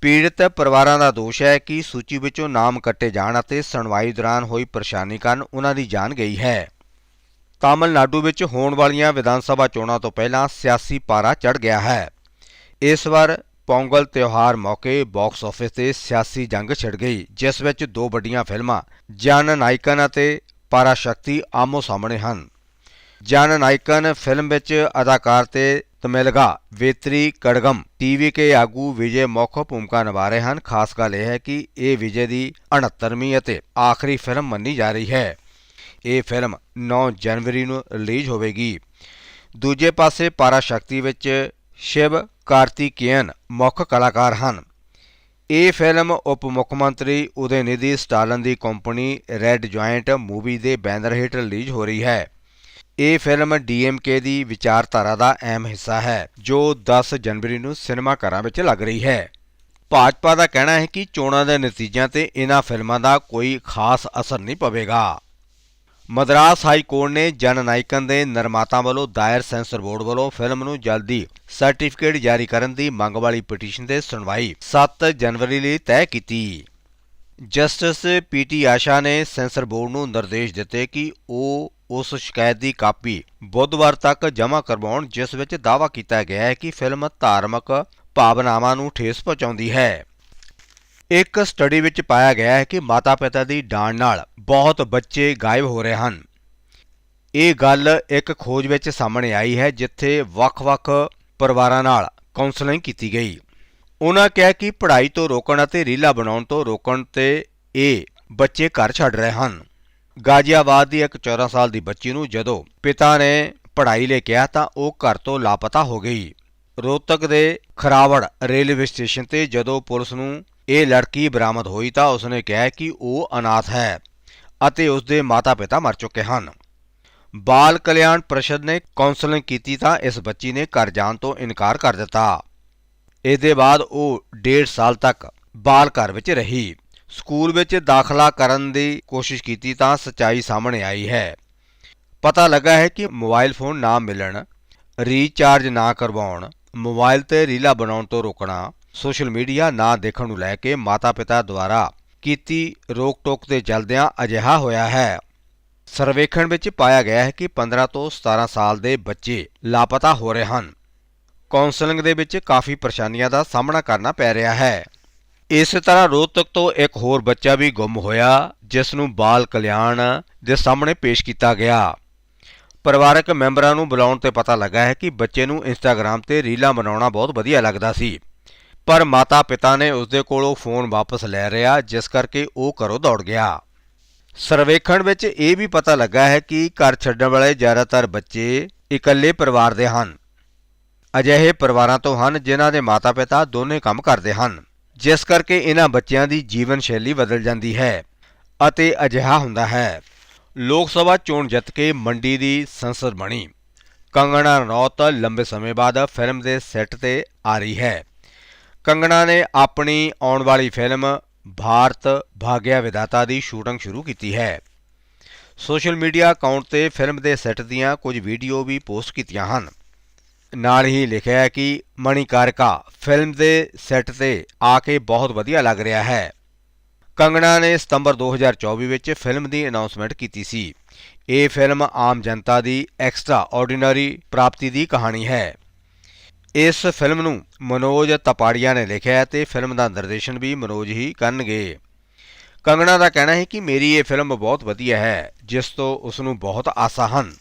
ਪੀੜਤ ਪਰਿਵਾਰਾਂ ਦਾ ਦੋਸ਼ ਹੈ ਕਿ ਸੂਚੀ ਵਿੱਚੋਂ ਨਾਮ ਕੱਟੇ ਜਾਣ ਅਤੇ ਸੁਣਵਾਈ ਦੌਰਾਨ ਹੋਈ ਪਰੇਸ਼ਾਨੀ ਕਾਰਨ ਉਹਨਾਂ ਦੀ ਜਾਨ ਗਈ ਹੈ। ਤਾਮਿਲਨਾਡੂ ਵਿੱਚ ਹੋਣ ਵਾਲੀਆਂ ਵਿਧਾਨ ਸਭਾ ਚੋਣਾਂ ਤੋਂ ਪਹਿਲਾਂ ਸਿਆਸੀ ਪਾਰਾ ਚੜ ਗਿਆ ਹੈ। ਇਸ ਵਾਰ ਪੌਂਗਲ ਤਿਉਹਾਰ ਮੌਕੇ ਬਾਕਸ ਆਫਿਸ ਤੇ ਸਿਆਸੀ ਜੰਗ ਛਿੜ ਗਈ, ਜਿਸ ਵਿੱਚ ਦੋ ਵੱਡੀਆਂ ਫਿਲਮਾਂ, ਜਨ ਨਾਇਕਨ ਅਤੇ ਪਾਰਾ ਸ਼ਕਤੀ ਆਮੋ ਸਾਹਮਣੇ ਹਨ। ਜਨ ਨਾਇਕਨ ਫਿਲਮ ਵਿੱਚ ਅਦਾਕਾਰ ਤੇ ਤਮਿਲਗਾ, ਵੇਤਰੀ, ਕੜਗਮ, ਟੀਵੀ ਕੇ ਆਗੂ ਵਿਜੇ ਮੁੱਖ ਭੂਮਿਕਾ ਨਿਭਾ ਰਹੇ ਹਨ। ਖਾਸ ਗੱਲ ਇਹ ਹੈ ਕਿ ਇਹ ਵਿਜੇ ਦੀ 69ਵੀਂ ਅਤੇ ਆਖਰੀ ਫਿਲਮ ਮੰਨੀ ਜਾ ਰਹੀ ਹੈ। ਇਹ ਫਿਲਮ 9 ਜਨਵਰੀ ਨੂੰ ਰਿਲੀਜ਼ ਹੋਵੇਗੀ। ਦੂਜੇ ਪਾਸੇ ਪਾਰਾ ਸ਼ਕਤੀ ਵਿੱਚ ਸ਼ਿਵ, ਕਾਰਤਿਕੇਯਨ ਮੁੱਖ ਕਲਾਕਾਰ ਹਨ। ਇਹ ਫਿਲਮ ਉਪ ਮੁੱਖ ਮੰਤਰੀ ਉਦੈਨਿਧੀ ਸਟਾਲਨ ਦੀ ਕੰਪਨੀ ਰੈੱਡ ਜੁਆਇੰਟ ਮੂਵੀ ਦੇ ਬੈਨਰ ਹੇਠ ਰਿਲੀਜ਼ ਹੋ ਰਹੀ ਹੈ। ਇਹ ਫਿਲਮ ਡੀਐਮਕੇ ਦੀ ਵਿਚਾਰਧਾਰਾ ਦਾ ਅਹਿਮ ਹਿੱਸਾ ਹੈ, ਜੋ 10 ਜਨਵਰੀ ਨੂੰ ਸਿਨੇਮਾ ਘਰਾਂ ਵਿੱਚ ਲੱਗ ਰਹੀ ਹੈ। ਭਾਜਪਾ ਦਾ ਕਹਿਣਾ ਹੈ ਕਿ ਚੋਣਾਂ ਦੇ ਨਤੀਜਿਆਂ ਤੇ ਇਹਨਾਂ ਫਿਲਮਾਂ ਦਾ ਕੋਈ ਖਾਸ ਅਸਰ ਨਹੀਂ ਪਵੇਗਾ। ਮਦਰਾਸ ਹਾਈ ਕੋਰਟ ਨੇ ਜਨ ਨਾਇਕਨ ਦੇ ਨਿਰਮਾਤਾ ਵੱਲੋਂ ਦਾਇਰ ਸੈਂਸਰ ਬੋਰਡ ਵੱਲੋਂ ਫਿਲਮ ਨੂੰ ਜਲਦੀ ਸਰਟੀਫਿਕੇਟ ਜਾਰੀ ਕਰਨ ਦੀ ਮੰਗ ਵਾਲੀ ਪਟੀਸ਼ਨ ਤੇ ਸੁਣਵਾਈ 7 ਜਨਵਰੀ ਲਈ ਤੈਅ ਕੀਤੀ। ਜਸਟਿਸ ਪੀਟੀ ਆਸ਼ਾ ਨੇ ਸੈਂਸਰ ਬੋਰਡ ਨੂੰ ਨਿਰਦੇਸ਼ ਦਿੱਤੇ ਕਿ ਉਹ ਉਸ ਸ਼ਿਕਾਇਤ ਦੀ ਕਾਪੀ ਬੁੱਧਵਾਰ ਤੱਕ ਜਮ੍ਹਾਂ ਕਰਵਾਉਣ, ਜਿਸ ਵਿੱਚ ਦਾਅਵਾ ਕੀਤਾ ਗਿਆ ਹੈ ਕਿ ਫਿਲਮ ਧਾਰਮਿਕ ਭਾਵਨਾਵਾਂ ਨੂੰ ਠੇਸ ਪਹੁੰਚਾਉਂਦੀ ਹੈ। ਇੱਕ ਸਟੱਡੀ ਵਿੱਚ ਪਾਇਆ ਗਿਆ ਹੈ ਕਿ ਮਾਤਾ-ਪਿਤਾ ਦੀ ਡਾਂਟ ਨਾਲ ਬਹੁਤ ਬੱਚੇ ਗਾਇਬ ਹੋ ਰਹੇ ਹਨ। ਇਹ ਗੱਲ ਇੱਕ ਖੋਜ ਵਿੱਚ ਸਾਹਮਣੇ ਆਈ ਹੈ, ਜਿੱਥੇ ਵੱਖ-ਵੱਖ ਪਰਿਵਾਰਾਂ ਨਾਲ ਕਾਉਂਸਲਿੰਗ ਕੀਤੀ ਗਈ। ਉਹਨਾਂ ਕਿਹਾ ਕਿ ਪੜ੍ਹਾਈ ਤੋਂ ਰੋਕਣ ਅਤੇ ਰੀਲਾ ਬਣਾਉਣ ਤੋਂ ਰੋਕਣ ਤੇ ਇਹ ਬੱਚੇ ਘਰ ਛੱਡ ਰਹੇ ਹਨ। ਗਾਜ਼ੀਆਬਾਦ ਦੀ ਇੱਕ 14 ਸਾਲ ਦੀ ਬੱਚੀ ਨੂੰ ਜਦੋਂ ਪਿਤਾ ਨੇ ਪੜ੍ਹਾਈ ਲਈ ਕਿਹਾ ਤਾਂ ਉਹ ਘਰ ਤੋਂ ਲਾਪਤਾ ਹੋ ਗਈ। ਰੋਹਤਕ ਦੇ ਖਰਾਵੜ ਰੇਲਵੇ ਸਟੇਸ਼ਨ ਤੇ ਜਦੋਂ ਪੁਲਿਸ ਨੂੰ ਇਹ ਲੜਕੀ ਬਰਾਮਦ ਹੋਈ ਤਾਂ ਉਸਨੇ ਕਿਹਾ ਕਿ ਉਹ ਅਨਾਥ ਹੈ ਅਤੇ ਉਸਦੇ ਮਾਤਾ-ਪਿਤਾ ਮਰ ਚੁੱਕੇ ਹਨ। ਬਾਲ ਕਲਿਆਣ ਪ੍ਰਸ਼ਦ ਨੇ ਕਾਉਂਸਲਿੰਗ ਕੀਤੀ ਤਾਂ ਇਸ ਬੱਚੀ ਨੇ ਘਰ ਜਾਣ ਤੋਂ ਇਨਕਾਰ ਕਰ ਦਿੱਤਾ। ਇਸ ਦੇ ਬਾਅਦ ਉਹ 1.5 ਸਾਲ ਤੱਕ ਬਾਲ ਘਰ ਵਿੱਚ ਰਹੀ। ਸਕੂਲ ਵਿੱਚ ਦਾਖਲਾ ਕਰਨ ਦੀ ਕੋਸ਼ਿਸ਼ ਕੀਤੀ ਤਾਂ ਸੱਚਾਈ ਸਾਹਮਣੇ ਆਈ ਹੈ। ਪਤਾ ਲੱਗਾ ਹੈ ਕਿ ਮੋਬਾਈਲ ਫੋਨ ਨਾ ਮਿਲਣ, ਰੀਚਾਰਜ ਨਾ ਕਰਵਾਉਣ, ਮੋਬਾਈਲ ਤੇ ਰੀਲਾ ਬਣਾਉਣ ਤੋਂ ਰੋਕਣਾ, ਸੋਸ਼ਲ ਮੀਡੀਆ ਨਾ ਦੇਖਣ ਨੂੰ ਲੈ ਕੇ ਮਾਤਾ-ਪਿਤਾ ਦੁਆਰਾ ਕੀਤੀ ਰੋਕ-ਟੋਕ ਦੇ ਚਲਦਿਆਂ ਅਜਿਹਾ ਹੋਇਆ ਹੈ। ਸਰਵੇਖਣ ਵਿੱਚ ਪਾਇਆ ਗਿਆ ਹੈ ਕਿ 15 ਤੋਂ 17 ਸਾਲ ਦੇ ਬੱਚੇ ਲਾਪਤਾ ਹੋ ਰਹੇ ਹਨ। ਕਾਉਂਸਲਿੰਗ ਦੇ ਵਿੱਚ ਕਾਫੀ ਪਰੇਸ਼ਾਨੀਆਂ ਦਾ ਸਾਹਮਣਾ ਕਰਨਾ ਪੈ ਰਿਹਾ ਹੈ। ਇਸੇ ਤਰ੍ਹਾਂ ਰੋਹਤਕ ਤੋਂ ਇੱਕ ਹੋਰ ਬੱਚਾ ਵੀ ਗੁੰਮ ਹੋਇਆ ਜਿਸ ਨੂੰ ਬਾਲ ਕਲਿਆਣ ਦੇ ਸਾਹਮਣੇ ਪੇਸ਼ ਕੀਤਾ ਗਿਆ। ਪਰਿਵਾਰਕ ਮੈਂਬਰਾਂ ਨੂੰ ਬੁਲਾਉਣ ਤੇ ਪਤਾ ਲੱਗਾ ਹੈ ਕਿ ਬੱਚੇ ਨੂੰ ਇੰਸਟਾਗ੍ਰam ਤੇ ਰੀਲਾਂ ਬਣਾਉਣਾ ਬਹੁਤ ਵਧੀਆ ਲੱਗਦਾ ਸੀ। ਪਰ ਮਾਤਾ-ਪਿਤਾ ਨੇ ਉਸਦੇ ਕੋਲੋਂ ਫੋਨ ਵਾਪਸ ਲੈ ਲਿਆ, ਜਿਸ ਕਰਕੇ ਉਹ ਘਰੋਂ ਦੌੜ ਗਿਆ। ਸਰਵੇਖਣ ਵਿੱਚ ਇਹ ਵੀ ਪਤਾ ਲੱਗਾ ਹੈ ਕਿ ਘਰ ਛੱਡਣ ਵਾਲੇ ਜ਼ਿਆਦਾਤਰ ਬੱਚੇ ਇਕੱਲੇ ਪਰਿਵਾਰ ਦੇ ਹਨ। ਅਜਿਹੇ ਪਰਿਵਾਰਾਂ ਤੋਂ ਹਨ ਜਿਨ੍ਹਾਂ ਦੇ ਮਾਤਾ-ਪਿਤਾ ਦੋਨੇ ਕੰਮ ਕਰਦੇ ਹਨ। ਜਿਸ ਕਰਕੇ ਇਹਨਾਂ ਬੱਚਿਆਂ ਦੀ ਜੀਵਨ ਸ਼ੈਲੀ ਬਦਲ ਜਾਂਦੀ ਹੈ ਅਤੇ ਅਜਿਹਾ ਹੁੰਦਾ ਹੈ। ਲੋਕ ਸਭਾ ਚੋਣ ਜਿੱਤ ਕੇ ਮੰਡੀ ਦੀ ਸੰਸਦ ਬਣੀ। ਕੰਗਣਾ ਰਣੌਤ ਲੰਬੇ ਸਮੇਂ ਬਾਅਦ ਫਿਲਮ ਦੇ ਸੈੱਟ ਤੇ ਆ ਰਹੀ ਹੈ। ਕੰਗਣਾ ਨੇ ਆਪਣੀ ਆਉਣ ਵਾਲੀ ਫਿਲਮ ਭਾਰਤ ਭਾਗਿਆ ਵਿਦਾਤਾ ਦੀ ਸ਼ੂਟਿੰਗ ਸ਼ੁਰੂ ਕੀਤੀ ਹੈ। ਸੋਸ਼ਲ ਮੀਡੀਆ ਅਕਾਊਂਟ ਤੇ ਫਿਲਮ ਦੇ ਸੈੱਟ ਦੀਆਂ ਕੁਝ ਵੀਡੀਓ ਵੀ ਪੋਸਟ ਕੀਤੀਆਂ ਹਨ। ਨਾਲ ਹੀ ਲਿਖਿਆ ਹੈ ਕਿ ਮਣੀਕਾਰਕਾ ਫਿਲਮ ਦੇ ਸੈੱਟ ਤੇ ਆ ਕੇ ਬਹੁਤ ਵਧੀਆ ਲੱਗ ਰਿਹਾ ਹੈ। ਕੰਗਣਾ ਨੇ ਸਤੰਬਰ 2024 ਵਿੱਚ ਫਿਲਮ ਦੀ ਅਨਾਉਂਸਮੈਂਟ ਕੀਤੀ ਸੀ। ਇਹ ਫਿਲਮ ਆਮ ਜਨਤਾ ਦੀ ਐਕਸਟਰਾ ਆਰਡੀਨਰੀ ਪ੍ਰਾਪਤੀ ਦੀ ਕਹਾਣੀ ਹੈ। ਇਸ ਫਿਲਮ ਨੂੰ ਮਨੋਜ ਤਪਾੜੀਆ ਨੇ ਲਿਖਿਆ ਹੈ ਤੇ ਫਿਲਮ ਦਾ ਨਿਰਦੇਸ਼ਨ ਵੀ ਮਨੋਜ ਹੀ ਕਰਨਗੇ। ਕੰਗਣਾ ਦਾ ਕਹਿਣਾ ਹੈ ਕਿ ਮੇਰੀ ਇਹ ਫਿਲਮ ਬਹੁਤ ਵਧੀਆ ਹੈ, ਜਿਸ ਤੋਂ ਉਸ ਨੂੰ ਬਹੁਤ ਆਸਾਂ ਹਨ।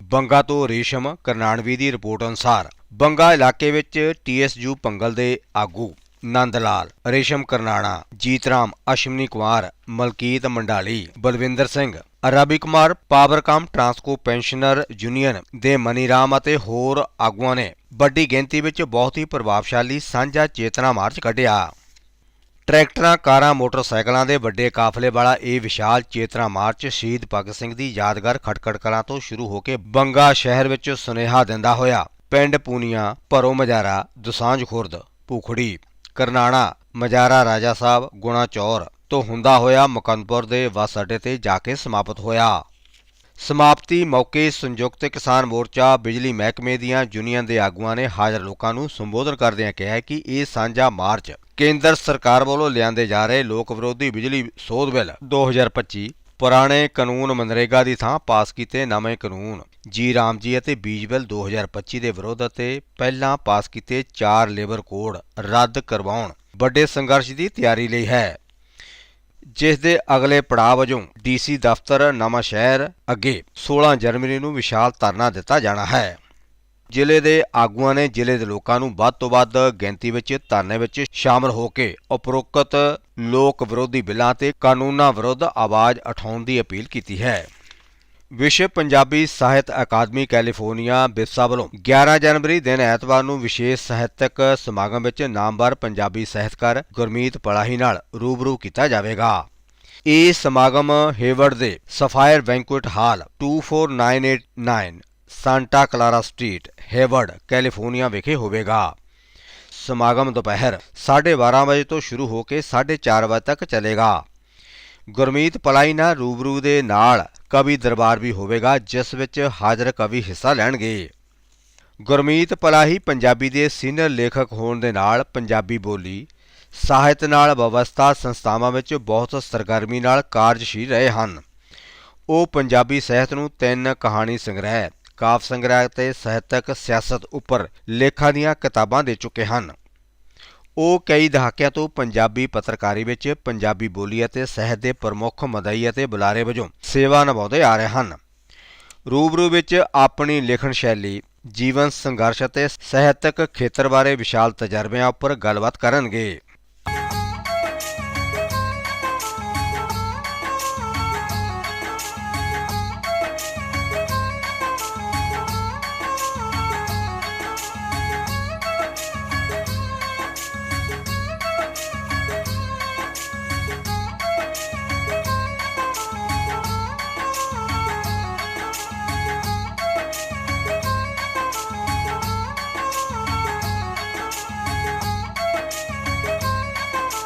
ਬੰਗਾ ਤੋਂ ਰੇਸ਼ਮ ਕਰਨਾਣਵੀ ਦੀ ਰਿਪੋਰਟ ਅਨੁਸਾਰ ਬੰਗਾ ਇਲਾਕੇ ਵਿੱਚ ਟੀਐਸਯੂ ਪੰਗਲ ਦੇ ਆਗੂ Nand Lal, Resham Karnana, Jitram Ashwani Kumar, Malkit Mandali, Balwinder Singh, Ravi Kumar, Powercom Transco pensioner union ਦੇ ਮਨੀਰਾਮ ਅਤੇ ਹੋਰ ਆਗੂਆਂ ਨੇ ਵੱਡੀ ਗਿਣਤੀ ਵਿੱਚ ਬਹੁਤ ਹੀ ਪ੍ਰਭਾਵਸ਼ਾਲੀ ਸਾਂਝਾ ਚੇਤਨਾ ਮਾਰਚ ਕੱਢਿਆ। ਟਰੈਕਟਰਾਂ, ਕਾਰਾਂ, ਮੋਟਰਸਾਈਕਲਾਂ ਦੇ ਵੱਡੇ ਕਾਫਲੇ ਵਾਲਾ ਇਹ ਵਿਸ਼ਾਲ ਚੇਤਨਾ ਮਾਰਚ ਸ਼ਹੀਦ ਭਗਤ ਸਿੰਘ ਦੀ ਯਾਦਗਾਰ ਖਟਕੜ ਕਲਾਂ ਤੋਂ ਸ਼ੁਰੂ ਹੋ ਕੇ ਬੰਗਾ ਸ਼ਹਿਰ ਵਿੱਚ ਸੁਨੇਹਾ ਦਿੰਦਾ ਹੋਇਆ। ਪਿੰਡ ਪੂਨੀਆਂ, ਭਰੋ ਮਜਾਰਾ, ਦੁਸਾਂਝ ਖੁਰਦ, ਭੂਖੜੀ, ਕਰਨਾਣਾ, ਮਜਾਰਾ ਰਾਜਾ ਸਾਹਿਬ, ਗੁਣਾ ਚੌਰ ਤੋਂ ਹੁੰਦਾ ਹੋਇਆ ਮੁਕੰਦਪੁਰ ਦੇ ਬੱਸ ਅੱਡੇ ਤੇ ਜਾ ਕੇ ਸਮਾਪਤ ਹੋਇਆ। ਸਮਾਪਤੀ ਮੌਕੇ ਸੰਯੁਕਤ ਕਿਸਾਨ ਮੋਰਚਾ ਬਿਜਲੀ ਮਹਿਕਮੇ ਦੀਆਂ ਯੂਨੀਅਨ ਦੇ ਆਗੂਆਂ ਨੇ ਹਾਜ਼ਰ ਲੋਕਾਂ ਨੂੰ ਸੰਬੋਧਨ ਕਰਦਿਆਂ ਕਿਹਾ ਕਿ ਇਹ ਸਾਂਝਾ ਮਾਰਚ ਕੇਂਦਰ ਸਰਕਾਰ ਵੱਲੋਂ ਲਿਆਂਦੇ ਜਾ ਰਹੇ ਲੋਕ ਵਿਰੋਧੀ ਬਿਜਲੀ ਸੋਧ ਬਿੱਲ 2025 ਪੁਰਾਣੇ ਕਾਨੂੰਨ ਮਨਰੇਗਾ ਦੀ ਥਾਂ ਪਾਸ ਕੀਤੇ ਨਵੇਂ ਕਾਨੂੰਨ, ਜੀ ਰਾਮ ਜੀ ਅਤੇ ਬੀਜ ਬਿੱਲ 2025 ਦੇ ਵਿਰੋਧ ਅਤੇ ਪਹਿਲਾਂ ਪਾਸ ਕੀਤੇ ਚਾਰ ਲੇਬਰ ਕੋਡ ਰੱਦ ਕਰਵਾਉਣ ਵੱਡੇ ਸੰਘਰਸ਼ ਦੀ ਤਿਆਰੀ ਲਈ ਹੈ। ਜਿਸ ਦੇ ਅਗਲੇ ਪੜਾਅ ਵਜੋਂ ਡੀਸੀ ਦਫ਼ਤਰ ਨਵਾਂ ਸ਼ਹਿਰ ਅੱਗੇ 16 ਜਨਵਰੀ ਨੂੰ ਵਿਸ਼ਾਲ ਧਰਨਾ ਦਿੱਤਾ ਜਾਣਾ ਹੈ। ਜ਼ਿਲ੍ਹੇ ਦੇ ਆਗੂਆਂ ਨੇ ਜ਼ਿਲ੍ਹੇ ਦੇ ਲੋਕਾਂ ਨੂੰ ਵੱਧ ਤੋਂ ਵੱਧ ਗਿਣਤੀ ਵਿੱਚ ਧਰਨੇ ਵਿੱਚ ਸ਼ਾਮਲ ਹੋ ਕੇ ਉਪਰੋਕਤ ਲੋਕ ਵਿਰੋਧੀ ਬਿੱਲਾਂ ਤੇ ਕਾਨੂੰਨਾਂ ਵਿਰੁੱਧ ਆਵਾਜ਼ ਉਠਾਉਣ ਦੀ ਅਪੀਲ ਕੀਤੀ ਹੈ। ਵਿਸ਼ਵ ਪੰਜਾਬੀ ਸਾਹਿਤ ਅਕਾਦਮੀ ਕੈਲੀਫੋਰਨੀਆ ਬਿਰਸਾ ਵੱਲੋਂ 11 ਜਨਵਰੀ ਦਿਨ ਐਤਵਾਰ ਨੂੰ ਵਿਸ਼ੇਸ਼ ਸਾਹਿਤਕ ਸਮਾਗਮ ਵਿੱਚ ਨਾਮਵਰ ਪੰਜਾਬੀ ਸਾਹਿਤਕਾਰ ਗੁਰਮੀਤ ਪਲਾਹੀ ਨਾਲ ਰੂਬਰੂ ਕੀਤਾ ਜਾਵੇਗਾ। ਇਹ ਸਮਾਗਮ ਹੇਵਰਡ ਦੇ sapphire banquet hall 24989 Santa Clara street, Hayward, California ਵਿਖੇ ਹੋਵੇਗਾ। ਸਮਾਗਮ ਦੁਪਹਿਰ 12:30 ਵਜੇ ਤੋਂ ਸ਼ੁਰੂ ਹੋ ਕੇ 4:30 ਵਜੇ ਤੱਕ ਚੱਲੇਗਾ। ਗੁਰਮੀਤ ਪਲਾਈ ਰੂਬਰੂ ਦੇ ਨਾਲ ਕਵੀ ਦਰਬਾਰ ਵੀ ਹੋਵੇਗਾ, ਜਿਸ ਵਿੱਚ ਹਾਜ਼ਰ ਕਵੀ ਹਿੱਸਾ ਲੈਣਗੇ। ਗੁਰਮੀਤ ਪਲਾਹੀ ਪੰਜਾਬੀ ਦੇ ਸੀਨੀਅਰ ਲੇਖਕ ਹੋਣ ਦੇ ਨਾਲ ਪੰਜਾਬੀ ਬੋਲੀ, ਸਾਹਿਤ ਨਾਲ ਵਿਵਸਥਾ ਸੰਸਥਾਵਾਂ ਵਿੱਚ ਬਹੁਤ ਸਰਗਰਮੀ ਨਾਲ ਕਾਰਜਸ਼ੀਲ ਰਹੇ ਹਨ। ਉਹ ਪੰਜਾਬੀ ਸਾਹਿਤ ਨੂੰ ਤਿੰਨ ਕਹਾਣੀ ਸੰਗ੍ਰਹਿ, ਕਾਵ ਸੰਗ੍ਰਹਿ ਤੇ ਸਾਹਿਤਕ ਸਿਆਸਤ ਉੱਪਰ ਲੇਖਾਂ ਦੀਆਂ ਕਿਤਾਬਾਂ ਦੇ ਚੁੱਕੇ ਹਨ। ਉਹ ਕਈ ਦਹਾਕਿਆਂ ਤੋਂ ਪੰਜਾਬੀ ਪੱਤਰਕਾਰੀ ਵਿੱਚ ਪੰਜਾਬੀ ਬੋਲੀ ਅਤੇ ਸਾਹਿਤ ਦੇ ਪ੍ਰਮੁੱਖ ਮਦਈ ਅਤੇ ਬੁਲਾਰੇ ਵਜੋਂ ਸੇਵਾ ਨਿਭਾਉਂਦੇ ਆ ਰਹੇ ਹਨ। ਰੂਬਰੂ ਵਿੱਚ ਆਪਣੀ ਲਿਖਣ ਸ਼ੈਲੀ, ਜੀਵਨ ਸੰਘਰਸ਼ ਅਤੇ ਸਾਹਿਤਕ ਖੇਤਰ ਬਾਰੇ ਵਿਸ਼ਾਲ ਤਜਰਬਿਆਂ ਉੱਪਰ ਗੱਲਬਾਤ ਕਰਨਗੇ।